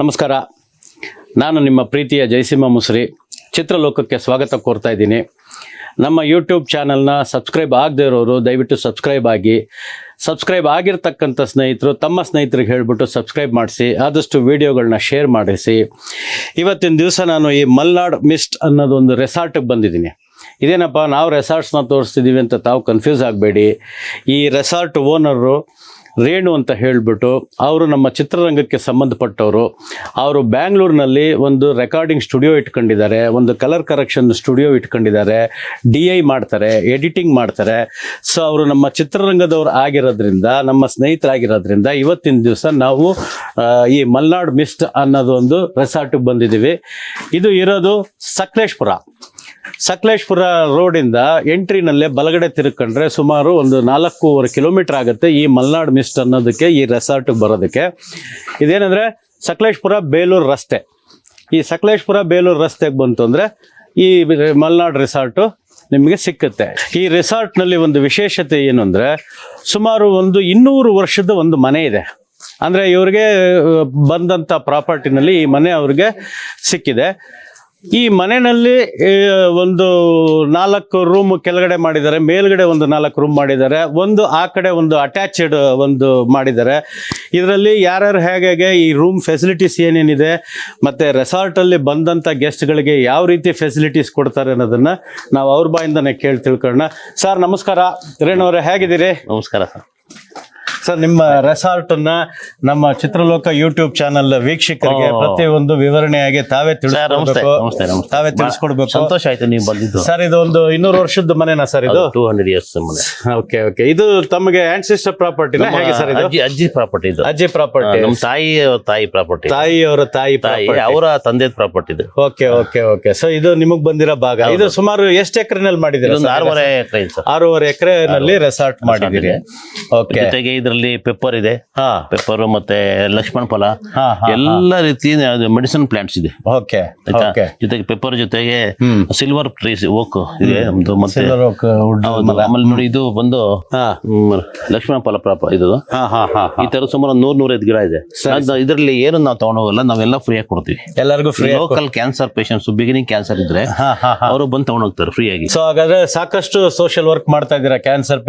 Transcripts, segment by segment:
ನಮಸ್ಕಾರ. ನಾನು ನಿಮ್ಮ ಪ್ರೀತಿಯ ಜಯಸಿಂಹ ಮುಸ್ರಿ. ಚಿತ್ರಲೋಕಕ್ಕೆ ಸ್ವಾಗತ ಕೋರ್ತಾ ಇದ್ದೀನಿ. ನಮ್ಮ ಯೂಟ್ಯೂಬ್ ಚಾನಲ್ನ ಸಬ್ಸ್ಕ್ರೈಬ್ ಆಗದೇ ಇರೋರು ದಯವಿಟ್ಟು ಸಬ್ಸ್ಕ್ರೈಬ್ ಆಗಿ. ಸಬ್ಸ್ಕ್ರೈಬ್ ಆಗಿರ್ತಕ್ಕಂಥ ಸ್ನೇಹಿತರು ತಮ್ಮ ಸ್ನೇಹಿತರಿಗೆ ಹೇಳಿಬಿಟ್ಟು ಸಬ್ಸ್ಕ್ರೈಬ್ ಮಾಡಿಸಿ, ಆದಷ್ಟು ವಿಡಿಯೋಗಳನ್ನ ಶೇರ್ ಮಾಡಿಸಿ. ಇವತ್ತಿನ ದಿವಸ ನಾನು ಈ ಮಲ್ನಾಡ್ ಮಿಸ್ಟ್ ಅನ್ನೋದೊಂದು ರೆಸಾರ್ಟಿಗೆ ಬಂದಿದ್ದೀನಿ. ಇದೇನಪ್ಪ, ನಾವು ರೆಸಾರ್ಟ್ಸ್ನ ತೋರಿಸ್ತಿದ್ದೀವಿ ಅಂತ ತಾವು ಕನ್ಫ್ಯೂಸ್ ಆಗಬೇಡಿ. ಈ ರೆಸಾರ್ಟ್ ಓನರು ರೇಣು ಅಂತ ಹೇಳಿಬಿಟ್ಟು ಅವರು ನಮ್ಮ ಚಿತ್ರರಂಗಕ್ಕೆ ಸಂಬಂಧಪಟ್ಟವರು. ಅವರು ಬ್ಯಾಂಗ್ಳೂರಿನಲ್ಲಿ ಒಂದು ರೆಕಾರ್ಡಿಂಗ್ ಸ್ಟುಡಿಯೋ ಇಟ್ಕೊಂಡಿದ್ದಾರೆ, ಒಂದು ಕಲರ್ ಕರೆಕ್ಷನ್ ಸ್ಟುಡಿಯೋ ಇಟ್ಕೊಂಡಿದ್ದಾರೆ ಡಿ ಐ ಮಾಡ್ತಾರೆ ಎಡಿಟಿಂಗ್ ಮಾಡ್ತಾರೆ. ಸೊ ಅವರು ನಮ್ಮ ಚಿತ್ರರಂಗದವ್ರು ಆಗಿರೋದ್ರಿಂದ, ನಮ್ಮ ಸ್ನೇಹಿತರಾಗಿರೋದ್ರಿಂದ ಇವತ್ತಿನ ದಿವಸ ನಾವು ಈ ಮಲ್ನಾಡ್ ಮಿಸ್ಟ್ ಅನ್ನೋದೊಂದು ರೆಸಾರ್ಟಿಗೆ ಬಂದಿದ್ದೀವಿ. ಇದು ಇರೋದು ಸಕಲೇಶ್ಪುರ. ಸಕಲೇಶ್ಪುರ ರೋಡಿಂದ ಎಂಟ್ರಿನಲ್ಲೇ ಬಲಗಡೆ ತಿರುಕೊಂಡ್ರೆ ಸುಮಾರು ಒಂದು ನಾಲ್ಕೂವರೆ ಕಿಲೋಮೀಟರ್ ಆಗುತ್ತೆ ಈ ಮಲ್ನಾಡ್ ಮಿಸ್ಟ್ ಅನ್ನೋದಕ್ಕೆ, ಈ ರೆಸಾರ್ಟ್ಗೆ ಬರೋದಕ್ಕೆ. ಇದೇನಂದ್ರೆ ಸಕಲೇಶ್ಪುರ ಬೇಲೂರು ರಸ್ತೆ. ಈ ಸಕಲೇಶ್ಪುರ ಬೇಲೂರು ರಸ್ತೆಗೆ ಬಂತು ಅಂದರೆ ಈ ಮಲ್ನಾಡ್ ರೆಸಾರ್ಟು ನಿಮಗೆ ಸಿಕ್ಕುತ್ತೆ. ಈ ರೆಸಾರ್ಟ್ನಲ್ಲಿ ಒಂದು ವಿಶೇಷತೆ ಏನು ಅಂದರೆ ಸುಮಾರು ಒಂದು ಇನ್ನೂರು ವರ್ಷದ ಒಂದು ಮನೆ ಇದೆ. ಅಂದರೆ ಇವ್ರಿಗೆ ಬಂದಂಥ ಪ್ರಾಪರ್ಟಿನಲ್ಲಿ ಈ ಮನೆ ಅವ್ರಿಗೆ ಸಿಕ್ಕಿದೆ. ಈ ಮನೆಯಲ್ಲಿ ಒಂದು ನಾಲ್ಕು ರೂಮ್ ಕೆಳಗಡೆ ಮಾಡಿದ್ದಾರೆ, ಮೇಲ್ಗಡೆ ಒಂದು ನಾಲ್ಕು ರೂಮ್ ಮಾಡಿದ್ದಾರೆ, ಒಂದು ಆ ಕಡೆ ಒಂದು ಅಟ್ಯಾಚ್ಡ್ ಒಂದು ಮಾಡಿದ್ದಾರೆ. ಇದರಲ್ಲಿ ಯಾರ್ಯಾರು ಹೇಗೆ ಹೇಗೆ ಈ ರೂಮ್ ಫೆಸಿಲಿಟೀಸ್ ಏನೇನಿದೆ, ಮತ್ತು ರೆಸಾರ್ಟಲ್ಲಿ ಬಂದಂಥ ಗೆಸ್ಟ್ಗಳಿಗೆ ಯಾವ ರೀತಿ ಫೆಸಿಲಿಟೀಸ್ ಕೊಡ್ತಾರೆ ಅನ್ನೋದನ್ನು ನಾವು ಅವ್ರ ಬಾಯಿಂದನೇ ಕೇಳಿ ತಿಳ್ಕೊಳ್ಳೋಣ. ಸರ್, ನಮಸ್ಕಾರ. ರೇಣು ಅವರೇ, ಹೇಗಿದ್ದೀರಿ? ನಮಸ್ಕಾರ ಸರ್. ಸರ್ ನಿಮ್ಮ ರೆಸಾರ್ಟ್ ಅನ್ನ ನಮ್ಮ ಚಿತ್ರಲೋಕ ಯೂಟ್ಯೂಬ್ ಚಾನೆಲ್ ವೀಕ್ಷಕರಿಗೆ ಪ್ರತಿ ಪ್ರತಿಯೊಂದು ವಿವರಣೆಯಾಗಿ ತಾವೇ ತಿಳಿಸ್ಕೊಡ್ಬೇಕು. ತಾವೇ ತಿಳಿಸ್ಕೊಡ್ಬೇಕು. ಸಂತೋಷ ಆಯ್ತು ನೀವು ಬಂದಿದ್ದು. ಸರ್ ಇದು ಒಂದು ಇನ್ನೂರು ವರ್ಷದ ಮನೆನಾ ಸರ್ ಇದು? ಟೂ ಹಂಡ್ರೆಡ್ ಇಯರ್ಸ್ ಮನೆ. Okay okay. ಇದು ತಮಗೆ ಆನ್ಸಿಸ್ಟರ್ ಪ್ರಾಪರ್ಟಿ ಹೇಗೆ ಸರ್ ಇದು? ಅಜ್ಜಿ ಅಜ್ಜಿ ಪ್ರಾಪರ್ಟಿ ಇದು. ಅಜ್ಜಿ ಪ್ರಾಪರ್ಟಿ ನಮ್ಮ ತಾಯಿ ತಾಯಿ ಪ್ರಾಪರ್ಟಿ ತಾಯಿ ಅವರ ತಾಯಿ ತಾಯಿ ಅವರ ತಂದೆ ಪ್ರಾಪರ್ಟಿ ಇದು. Okay okay okay. ಸೊ ಇದು ನಿಮಗ್ ಬಂದಿರೋ ಭಾಗ. ಇದು ಸುಮಾರು ಎಷ್ಟು ಎಕರೆನಲ್ಲಿ ಸರ್? ಆರೂವರೆ ಎಕರೆ ಆರೂವರೆ ಎಕರೆನಲ್ಲಿ ರೆಸಾರ್ಟ್ ಮಾಡಿದ್ರೆ ಓಕೆ. ಜೊತೆಗೆ ಇದರಲ್ಲಿ ಪೆಪ್ಪರ್ ಇದೆ. ಹಾ. ಪೆಪ್ಪರ್ ಮತ್ತೆ ಲಕ್ಷ್ಮಣ ಫಲ. ಹಾ ಹಾ ಎಲ್ಲ ರೀತಿಯ ಮೆಡಿಸಿನ್ ಪ್ಲಾಂಟ್ಸ್ ಇದೆ. ಓಕೆ ಆಯ್ತಾ? ಓಕೆ ಜೊತೆಗೆ ಪೆಪ್ಪರ್ ಜೊತೆಗೆ. ಸಿಲ್ವರ್ ಟ್ರೀಸ್ ಓಕ್ ಇದೆ ನಮ್ದು ಮತ್ತೆ ಸಿಲ್ವರ್ ಓಕ್ ವುಡ್ ಹೌದು, ಆಮೇಲೆ ನೋಡಿ ಇದು ಬಂದು ಹಾ. ಹ್ಮ್, ಲಕ್ಷ್ಮಣ ಫಲ ಪ್ರಾಪ ಇದು. ಹಾ ಹಾ ಹಾ ಈ ತರ ಸುಮಾರು ನೂರ್ ನೂರೈದು ಗಿಡ ಇದೆ. ಇದರಲ್ಲಿ ಏನು ನಾವು ತಗೊಂಡೋಗಲ್ಲ ನಾವೆಲ್ಲ ಫ್ರೀ ಆಗಿ ಕೊಡ್ತೀವಿ. ಎಲ್ಲರಿಗೂ free local cancer patients beginning cancer ಇದ್ರೆ ಹಾ ಹಾ ಹಾ. ಅವರು ಬಂದು ತಗೊಂಡೋಗ್ತಾರೆ ಫ್ರೀ ಆಗಿ. ಸೊ ಹಾಗಾದ್ರೆ ಸಾಕಷ್ಟು ಸೋಷಿಯಲ್ ವರ್ಕ್ ಮಾಡ್ತಾ ಇದ್ದೀರಾ ಕ್ಯಾನ್ಸರ್ಗೆ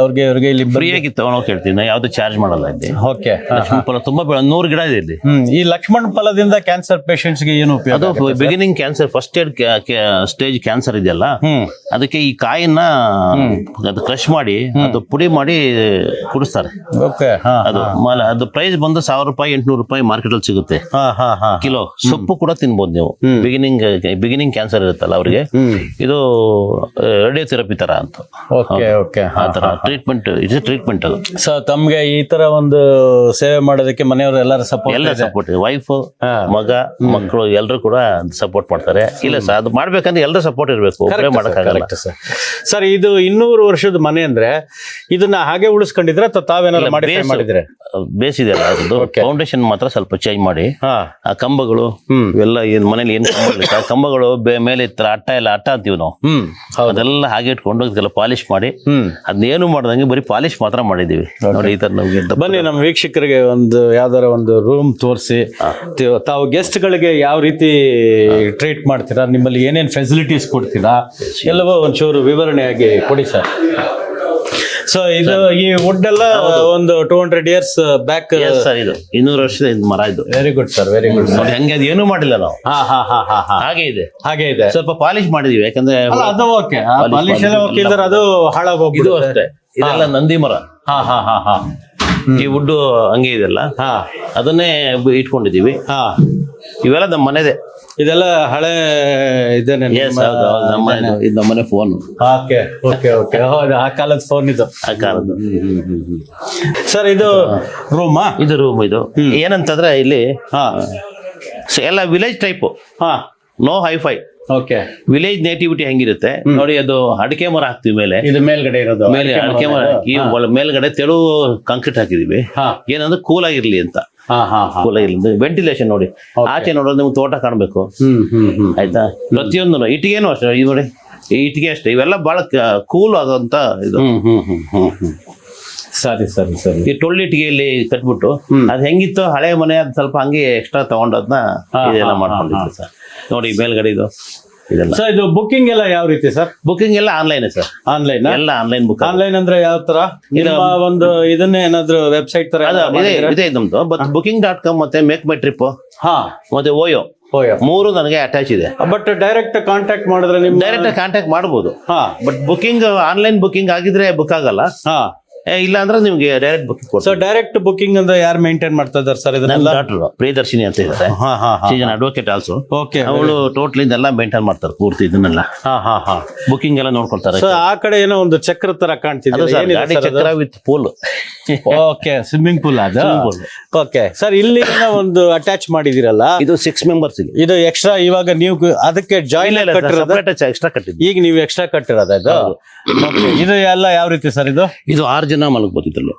ಅವ್ರಿಗೆ ಇವ್ರಿಗೆ ಇಲ್ಲಿ ಫ್ರೀ ಆಗಿ ತಗೊಂಡೋಗಿ ಹೇಳ್ತೀನಿ ನಾ ಯಾವ್ದು ಚಾರ್ಜ್ ಮಾಡಲ್ಲ ಇದೆ ಓಕೆ ಲಕ್ಷ್ಮಣ ಫಲ ತುಂಬಾ ಬೆಳ ನೂರು ಗಿಡ ಇದೆ ಇಲ್ಲಿ. ಹ್ಮ್ ಈ ಲಕ್ಷ್ಮಣ್ ಫಲದಿಂದ ಕ್ಯಾನ್ಸರ್ಗೆ ಏನು ಉಪಯೋಗ ಅದು beginning cancer first aid stage cancer ಇದೆಯಲ್ಲ? ಹ್ಮ್. ಅದಕ್ಕೆ ಈ ಕಾಯಿನ ಅದು ಕ್ರಶ್ ಮಾಡಿ ಅದು ಪುಡಿ ಮಾಡಿ ಕುಡಿಸ್ತಾರೆ. ಓಕೆ ಹಾ ಅದು ಅದು ಪ್ರೈಸ್ ಬಂದು ಸಾವಿರ ರೂಪಾಯಿ ಎಂಟ್ನೂರು ರೂಪಾಯಿ ಮಾರ್ಕೆಟ್ ಅಲ್ಲಿ ಸಿಗುತ್ತೆ. ಹಾ ಹಾ ಹಾ. ಕಿಲೋ. ಸೊಪ್ಪು ಕೂಡ ತಿನ್ಬೋದು ನೀವು. ಬಿಗಿನಿಂಗ್ ಬಿಗಿನಿಂಗ್ ಕ್ಯಾನ್ಸರ್ ಇರುತ್ತಲ್ಲ ಅವರಿಗೆ. ಇದು ರೇಡಿಯೋಥೆರಪಿ ತರ ಅಂತ. ಓಕೆ ಓಕೆ ಆ ತರ ಟ್ರೀಟ್ಮೆಂಟ್ ಇದು ಟ್ರೀಟ್ಮೆಂಟ್ ಅದು. ಸೊ ತಮ್ಗೆ ಈ ತರ ಒಂದು ಸೇವೆ ಮಾಡೋದಕ್ಕೆ ಮನೆಯವರು ಎಲ್ಲರೂ ಸಪೋರ್ಟ್ ಎಲ್ಲ ಸಪೋರ್ಟ್ ವೈಫ್ ಮಗ ಮಕ್ಕಳು ಎಲ್ಲರೂ ಕೂಡ ಸಪೋರ್ಟ್ ಮಾಡ್ತಾರೆ. ಇಲ್ಲ ಸರ್ ಅದು ಮಾಡ್ಬೇಕಂದ್ರೆ ಎಲ್ಲರೂ ಸಪೋರ್ಟ್ ಇರಬೇಕು. ಮಾಡಕ್ಕಾಗಲ್ಲ ಸರ್ ಸರ್. ಇದು ಇನ್ನೂರು ವರ್ಷದ ಮನೆ ಅಂದ್ರೆ ಇದನ್ನ ಹಾಗೆ ಉಳಿಸ್ಕೊಂಡಿದ್ರೆ ಅಥವಾ ತಾವೇನಾದ್ರು ಮಾಡಿ. ಮಾಡಿದ್ರೆ? ಬೇಸಿದೆ ಅಲ್ಲ ಅದು ಫೌಂಡೇಶನ್ ಮಾತ್ರ ಸ್ವಲ್ಪ ಚೇಂಜ್ ಮಾಡಿ. ಆ ಕಂಬಗಳು ಇವೆಲ್ಲ ಏನ್ ಮನೇಲಿ ಏನ್ ಕಂಬಗಳು ಮೇಲೆ ಇತ್ತರ ಅಟ್ಟ ಎಲ್ಲ ಅಟ್ಟ ಅಂತೀವಿ ನಾವು. ಅದೆಲ್ಲ ಹಾಗೆ ಇಟ್ಕೊಂಡು ಅದಕ್ಕೆಲ್ಲ ಪಾಲಿಶ್ ಮಾಡಿ. ಅದನ್ನೇನು ಮಾಡ್ದಂಗೆ ಬರೀ ಪಾಲಿಶ್ ಮಾತ್ರ ಮಾಡಿದೀವಿ ನೋಡಿ ಈ ತರ ನಮ್ಗೆ ಬನ್ನಿ ನಮ್ಮ ವೀಕ್ಷಕರಿಗೆ ಒಂದು ಯಾವ್ದಾರ ಒಂದು ರೂಮ್ ತೋರಿಸಿ. ತಾವು ಗೆಸ್ಟ್ ಗಳಿಗೆ ಯಾವ ರೀತಿ ಟ್ರೀಟ್ ಮಾಡ್ತೀರಾ? ನಿಮ್ಮಲ್ಲಿ ಏನೇನ್ ಫೆಸಿಲಿಟೀಸ್ ಕೊಡ್ತೀರಾ? ಎಲ್ಲವೋ ಒಂಚೂರು ವಿವರಣೆಯಾಗಿ ಕೊಡಿ ಸರ್. ಸೊ ಇದು ಈ ವುಡ್ ಎಲ್ಲ ಒಂದು two hundred years back sir ಇದು. ಇನ್ನೂರು ವರ್ಷದ ಇದು ಮರ ಇದು. Very good sir very good ನೋಡಿ ಹಂಗೆ ಅದು ಏನೂ ಮಾಡಿಲ್ಲ ನಾವು. ಹಾಗೆ ಇದೆ. ಹಾಗೆ ಇದೆ. ಸ್ವಲ್ಪ ಪಾಲಿಶ್ ಮಾಡಿದೀವಿ ಯಾಕಂದ್ರೆ ಅದು ಓಕೆ ಪಾಲಿಶ್ ಎಲ್ಲ ಓಕೆ ಅದು ಇದು ಅಷ್ಟೇ. ಇದೆಲ್ಲ ನಂದಿ ಮರ. ಹಾ ಹಾ ಹಾ ಹಾ. ಈ ವುಡ್ಡು ಹಂಗೆ ಇದೆಲ್ಲ ಹಾ. ಅದನ್ನೇ ಬ- ಇಟ್ಕೊಂಡಿದೀವಿ ಹಾ. ಇವೆಲ್ಲ ನಮ್ಮ ಮನೆದೆ ಇದೆಲ್ಲ ಹಳೆ ಇದೇನೆ ಎಸ್ ಹೌದು ಹೌದು, ನಮ್ಮ ಮನೆ ಇದು ನಮ್ಮ ಮನೆ ಫೋನ್ ಓಕೆ ಓಕೆ ಓಕೆ. ಹೌದು ಆ ಕಾಲದ ಫೋನ್ ಇದು. ಆ ಕಾಲದ್ದು. ಸರ್ ಇದು ರೂಮಾ ಇದು ರೂಮ್ ಇದು. ಏನಂತಂದ್ರೆ ಇಲ್ಲಿ ಹಾ. ಸ- ಎಲ್ಲ ವಿಲೇಜ್ ಟೈಪ್ ಹಾ. No hi fi okay village nativity ಹೆಂಗಿರುತ್ತೆ? ನೋಡಿ ಅದು ಅಡಿಕೆ ಮರ ಹಾಕ್ತಿವಿ ಮೇಲೆ. ಇದು ಮೇಲ್ಗಡೆ ಇರೋದು ಮೇಲೆ ಅಡಿಕೆ ಮರ ಹಾಕಿ ಮೇಲ್ಗಡೆ ತೆಳು ಕಾಂಕ್ರೀಟ್ ಹಾಕಿದೀವಿ. ಏನಂದ್ರೆ ಕೂಲ್ ಆಗಿರ್ಲಿ ಅಂತ. ಕೂಲ್ ಆಗಿರ್ಲಿ ವೆಂಟಿಲೇಷನ್ ನೋಡಿ. ಆಚೆ ನೋಡೋದು ನಿಮ್ಗೆ ತೋಟ ಕಾಣಬೇಕು. ಹ್ಮ್ ಹ್ಮ್ ಹ್ಮ್ ಆಯ್ತಾ? ಪ್ರತಿಯೊಂದು ಇಟ್ಟಿಗೆನು ಅಷ್ಟೇ? ಇದು ನೋಡಿ ಈ ಇಟ್ಟಿಗೆ ಅಷ್ಟೇ. ಇವೆಲ್ಲ ಬಹಳ ಕೂಲ್ ಆದಂತ ಇದು. ಸರಿ ಸರಿ ಸರಿ. ಈ ಟೊಳ್ಳಿಟ್ಟಿಗೆಯಲ್ಲಿ ಕಟ್ಬಿಟ್ಟು ಅದು ಹೆಂಗಿತ್ತು ಹಳೆ ಮನೆ ಅದ್ ಸ್ವಲ್ಪ ಹಂಗೆ ಎಕ್ಸ್ಟ್ರಾ ತಗೊಂಡದ್ನ ಇದೆಲ್ಲ ಮಾಡ್ಕೊಂಡಿದ್ದೆ ಸರ್. ನೋಡಿ ಮೇಲ್ಗಡೆ ಇದು. ಇದೆಲ್ಲ. ಸೊ ಇದು ಬುಕಿಂಗ್ ಎಲ್ಲ ಯಾವ ರೀತಿ ಸರ್ ಬುಕಿಂಗ್ ಎಲ್ಲ ಆನ್ಲೈನ್ ಸರ್ ಆನ್ಲೈನ್ ಎಲ್ಲ ಆನ್ಲೈನ್ ಬುಕ್ ಆನ್ಲೈನ್ ಅಂದ್ರೆ ಯಾವ ತರ? ನಿಮ್ಮ ಒಂದು ಇದನ್ನೇ ಏನಾದ್ರು ವೆಬ್ಸೈಟ್ ತರ ಇದೆ ಇದೆ ನಮ್ದು. ಬಟ್ ಬುಕಿಂಗ್ ಡಾಟ್ ಕಾಮ್ ಮತ್ತೆ ಮೇಕ್ ಮೈ ಟ್ರಿಪ್ ಹಾ. ಮತ್ತೆ ಓಯೋ ಓಯೋ ಮೂರು ನನಗೆ ಅಟ್ಯಾಚ್ ಇದೆ. ಬಟ್ ಡೈರೆಕ್ಟ್ ಕಾಂಟ್ಯಾಕ್ಟ್ ಮಾಡಿದ್ರೆ ನಿಮ್ ಡೈರೆಕ್ಟ್ ಕಾಂಟ್ಯಾಕ್ಟ್ ಮಾಡ್ಬೋದು. ಹಾ. ಬಟ್ ಬುಕಿಂಗ್ ಆನ್ಲೈನ್ ಬುಕಿಂಗ್ ಆಗಿದ್ರೆ ಬುಕ್ ಆಗಲ್ಲ. ಹಾ. ಇಲ್ಲ ಅಂದ್ರೆ ನಿಮ್ಗೆ ಡೈರೆಕ್ಟ್ ಬುಕಿಂಗ್ ಸೊ ಕೊಡ್ತಾರೆ ಡೈರೆಕ್ಟ್ ಬುಕಿಂಗ್ ಅಂದ್ರೆ ಯಾರು ಮೇಂಟೈನ್ ಮಾಡ್ತಾ ಇದಾರೆ ಸರ್ ನನ್ನ ಇದನ್ನೆಲ್ಲ ಡಾಕ್ಟರ್ ಪ್ರಿಯದರ್ಶಿನಿ ಅಂತ ಇದ್ದಾರೆ ಹಾ ಹಾ ಅಡ್ವೊಕೇಟ್ ಆಲ್ಸೋ ಓಕೆ ಅವಳು ಟೋಟಲ್ ಇದೆಲ್ಲ ಮೇಂಟೈನ್ ಮಾಡ್ತಾರೆ ಪೂರ್ತಿ ಇದನ್ನೆಲ್ಲ. ಹಾ ಹಾ ಹಾ. ಬುಕಿಂಗ್ ಎಲ್ಲ ನೋಡ್ಕೊಳ್ತಾರೆ ಸೊ ಆ ಕಡೆ ಏನೋ ಒಂದು ಚಕ್ರ ತರ ಅದು ಸರ್ ಗಾಡಿ ಚಕ್ರ with pool okay swimming pool ಅದು. ಓಕೆ ಸರ್ ಇಲ್ಲಿ ಏನೋ ಒಂದು ಅಟ್ಯಾಚ್ ಮಾಡಿದಿರಲ್ಲ ಇದು ಸಿಕ್ಸ್ ಮೆಂಬರ್ಸ್ ಇದೆ ಇದು ಎಕ್ಸ್ಟ್ರಾ ಇವಾಗ ನೀವು ಅದಕ್ಕೆ ಜಾಯಿನ್ ಕಟ್ಟಿರೋದು? ಸಪರೇಟ್ ಎಕ್ಸ್ಟ್ರಾ ಕಟ್ಟಿದ್ರಿ ಈಗ ನೀವು ಎಕ್ಸ್ಟ್ರಾ ಕಟ್ಟಿರೋದ ಇದು Okay. ಇದು ಎಲ್ಲ ಯಾವ ರೀತಿ ಸರ್ ಇದು? ಇದು ಆರು ಜನ ಮಲಗ್ಬೋದು ಇದ್ರಲ್ಲಿ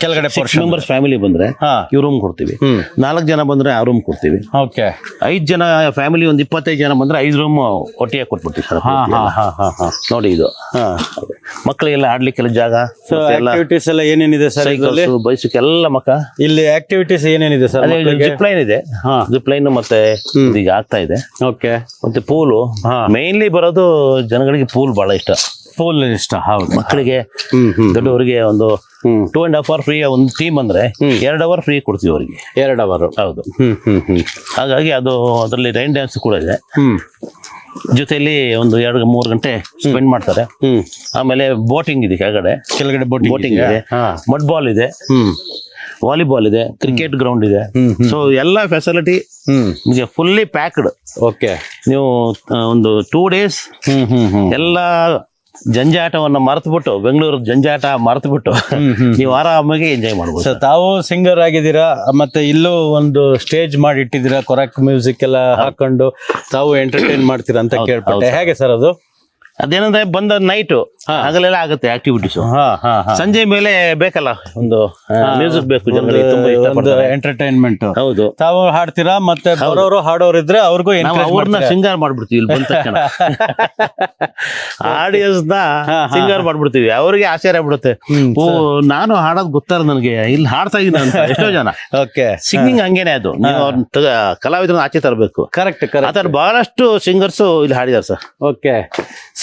ಕೆಳಗಡೆ ಸಿಕ್ಸ್ ಮೆಂಬರ್ಸ್ ಫ್ಯಾಮಿಲಿ ಬಂದ್ರೆ ಇವ್ ರೂಮ್ ಕೊಡ್ತೀವಿ. ನಾಲ್ಕು ಜನ ಬಂದ್ರೆ ಆ ರೂಮ್ ಕೊಡ್ತೀವಿ. ಓಕೆ ಐದು ಜನ ಫ್ಯಾಮಿಲಿ ಒಂದು ಇಪ್ಪತ್ತೈದು ಜನ ಬಂದ್ರೆ ಐದು ರೂಮ್ ಒಟ್ಟಿಗೆ ಕೊಟ್ಬಿಡ್ತೀವಿ ಸರ್. ಹಾ ಹಾ ಹಾ ಹಾ ಹಾ. ನೋಡಿ ಇದು. ಮಕ್ಕಳಿಗೆಲ್ಲ ಆಡ್ಲಿಕ್ಕೆಲ್ಲ ಜಾಗ ಆಕ್ಟಿವಿಟೀಸ್ ಎಲ್ಲ ಏನೇನಿದೆ ಸರ್ ಬೈಸಿಕ್ ಎಲ್ಲ ಮಕ್ಕ. ಇಲ್ಲಿ ಆಕ್ಟಿವಿಟೀಸ್ ಏನೇನಿದೆ ಸರ್ ಜಿಪ್ ಲೈನ್ ಇದೆ. ಜಿಪ್ ಲೈನ್ ಮತ್ತೆ ಈಗ ಆಗ್ತಾ ಇದೆ. ಓಕೆ ಮತ್ತೆ ಪೂಲು ಹಾ. ಮೇನ್ಲಿ ಬರೋದು ಜನಗಳಿಗೆ ಪೂಲ್ ಬಹಳ ಇಷ್ಟ. ಫುಲ್ ಇಷ್ಟ ಹೌದು. ಮಕ್ಕಳಿಗೆ ದೊಡ್ಡವರಿಗೆ ಒಂದು two and half hour free ಒಂದು ಟೀಮ್ ಅಂದ್ರೆ ಎರಡು ಅವರ್ ಫ್ರೀ ಕೊಡ್ತೀವಿ ಅವರಿಗೆ. ಎರಡು ಅವರ್ ಹೌದು. ಹಾಗಾಗಿ ಅದು ಅದರಲ್ಲಿ ರೈನ್ ಡ್ಯಾನ್ಸ್ ಕೂಡ ಇದೆ. ಜೊತೆಯಲ್ಲಿ ಒಂದು ಎರಡು ಮೂರು ಗಂಟೆ ಸ್ಪೆಂಡ್ ಮಾಡ್ತಾರೆ. ಹ್ಮ್. ಆಮೇಲೆ ಬೋಟಿಂಗ್ ಇದೆ ಕೆಳಗಡೆ. ಕೆಳಗಡೆ ಬೋಟಿಂಗ್ ಬೋಟಿಂಗ್ ಇದೆ. ಮಡ್ಬಾಲ್ ಮಡ್ ಬಾಲ್ ಇದೆ. ವಾಲಿಬಾಲ್ ಇದೆ. ಕ್ರಿಕೆಟ್ ಗ್ರೌಂಡ್ ಇದೆ. ಸೊ ಎಲ್ಲ ಫೆಸಿಲಿಟಿ ನಿಮಗೆ ಫುಲ್ಲಿ ಪ್ಯಾಕ್ಡ್ ಓಕೆ ನೀವು ಒಂದು ಟೂ ಡೇಸ್ ಹ್ಮ್ ಹ್ಮ್ ಹ್ಮ್. ಎಲ್ಲ ಜಂಜಾಟವನ್ನ ಮರೆತುಬಿಟ್ಟು ಬೆಂಗಳೂರು ಜಂಜಾಟ ಮರೆತುಬಿಟ್ಟು ನೀವು ಆರಾಮಾಗಿ ಎಂಜಾಯ್ ಮಾಡ್ಬೋದು. ಸರ್ ತಾವು ಸಿಂಗರ್ ಆಗಿದ್ದೀರಾ? ಮತ್ತೆ ಇಲ್ಲೂ ಒಂದು ಸ್ಟೇಜ್ ಮಾಡಿ ಇಟ್ಟಿದ್ದೀರಾ ಕೊರಕ್ ಮ್ಯೂಸಿಕ್ ಎಲ್ಲ ಹಾಕೊಂಡು ತಾವು ಎಂಟರ್ಟೈನ್ ಮಾಡ್ತೀರಾ ಅಂತ ಕೇಳ್ಪಟ್ಟೆ. ಹೇಗೆ ಸರ್ ಅದು? ಅದೇನಂದ್ರೆ ಬಂದ ನೈಟು ಹಗಲೆಲ್ಲ ಆಗುತ್ತೆ ಆಕ್ಟಿವಿಟೀಸ್ ಹಾ ಹಾ ಹಾ. ಸಂಜೆ ಮೇಲೆ ಬೇಕಲ್ಲ ಒಂದು ಮ್ಯೂಸಿಕ್ ಬೇಕು ತುಂಬಾ ಇಷ್ಟಪಡ್ತಾರೆ ಎಂಟರ್ಟೈನ್ಮೆಂಟ್ ಹೌದು. ತಾವು ಹಾಡ್ತೀರಾ ಮತ್ತೆ ಬರೋರು ಹಾಡೋರು ಇದ್ರೆ ಅವ್ರಿಗೂ ನಾವು encourage ಅವ್ರನ್ನ ಮಾಡ್ತೀರಾ? ಸಿಂಗಾರ್ ಮಾಡ್ಬಿಡ್ತೀವಿ ಇಲ್ಲಿ ಬಂದ ತಕ್ಷಣ. ಆಡಿಯನ್ಸ್ನ ಸಿಂಗಾರ್ ಮಾಡ್ಬಿಡ್ತೀವಿ. ಅವ್ರಿಗೆ ಆಶ್ಚರ್ಯ ಆಗ್ಬಿಡುತ್ತೆ. ಹ್ಮ್, ಓ ನಾನು ಹಾಡೋದ್ ಗೊತ್ತಾರ ನನಗೆ. ಇಲ್ಲಿ ಹಾಡ್ತಾ ಇದ್ದೀನಿ ಅಂತ ಎಷ್ಟೋ ಜನ. ಓಕೆ ಸಿಂಗಿಂಗ್ ಹಂಗೇನೆ ಅದು. ನೀವು ಅವ್ರನ್ನ ತಗ- ಕಲಾವಿದರನ್ನ ಆಚೆ ತರಬೇಕು. ಕರೆಕ್ಟ್ ಕರೆಕ್ಟ್ ಆತರ ಬಹಳಷ್ಟು ಸಿಂಗರ್ಸ್ ಇಲ್ಲಿ ಹಾಡಿದಾರೆ ಸರ್. ಓಕೆ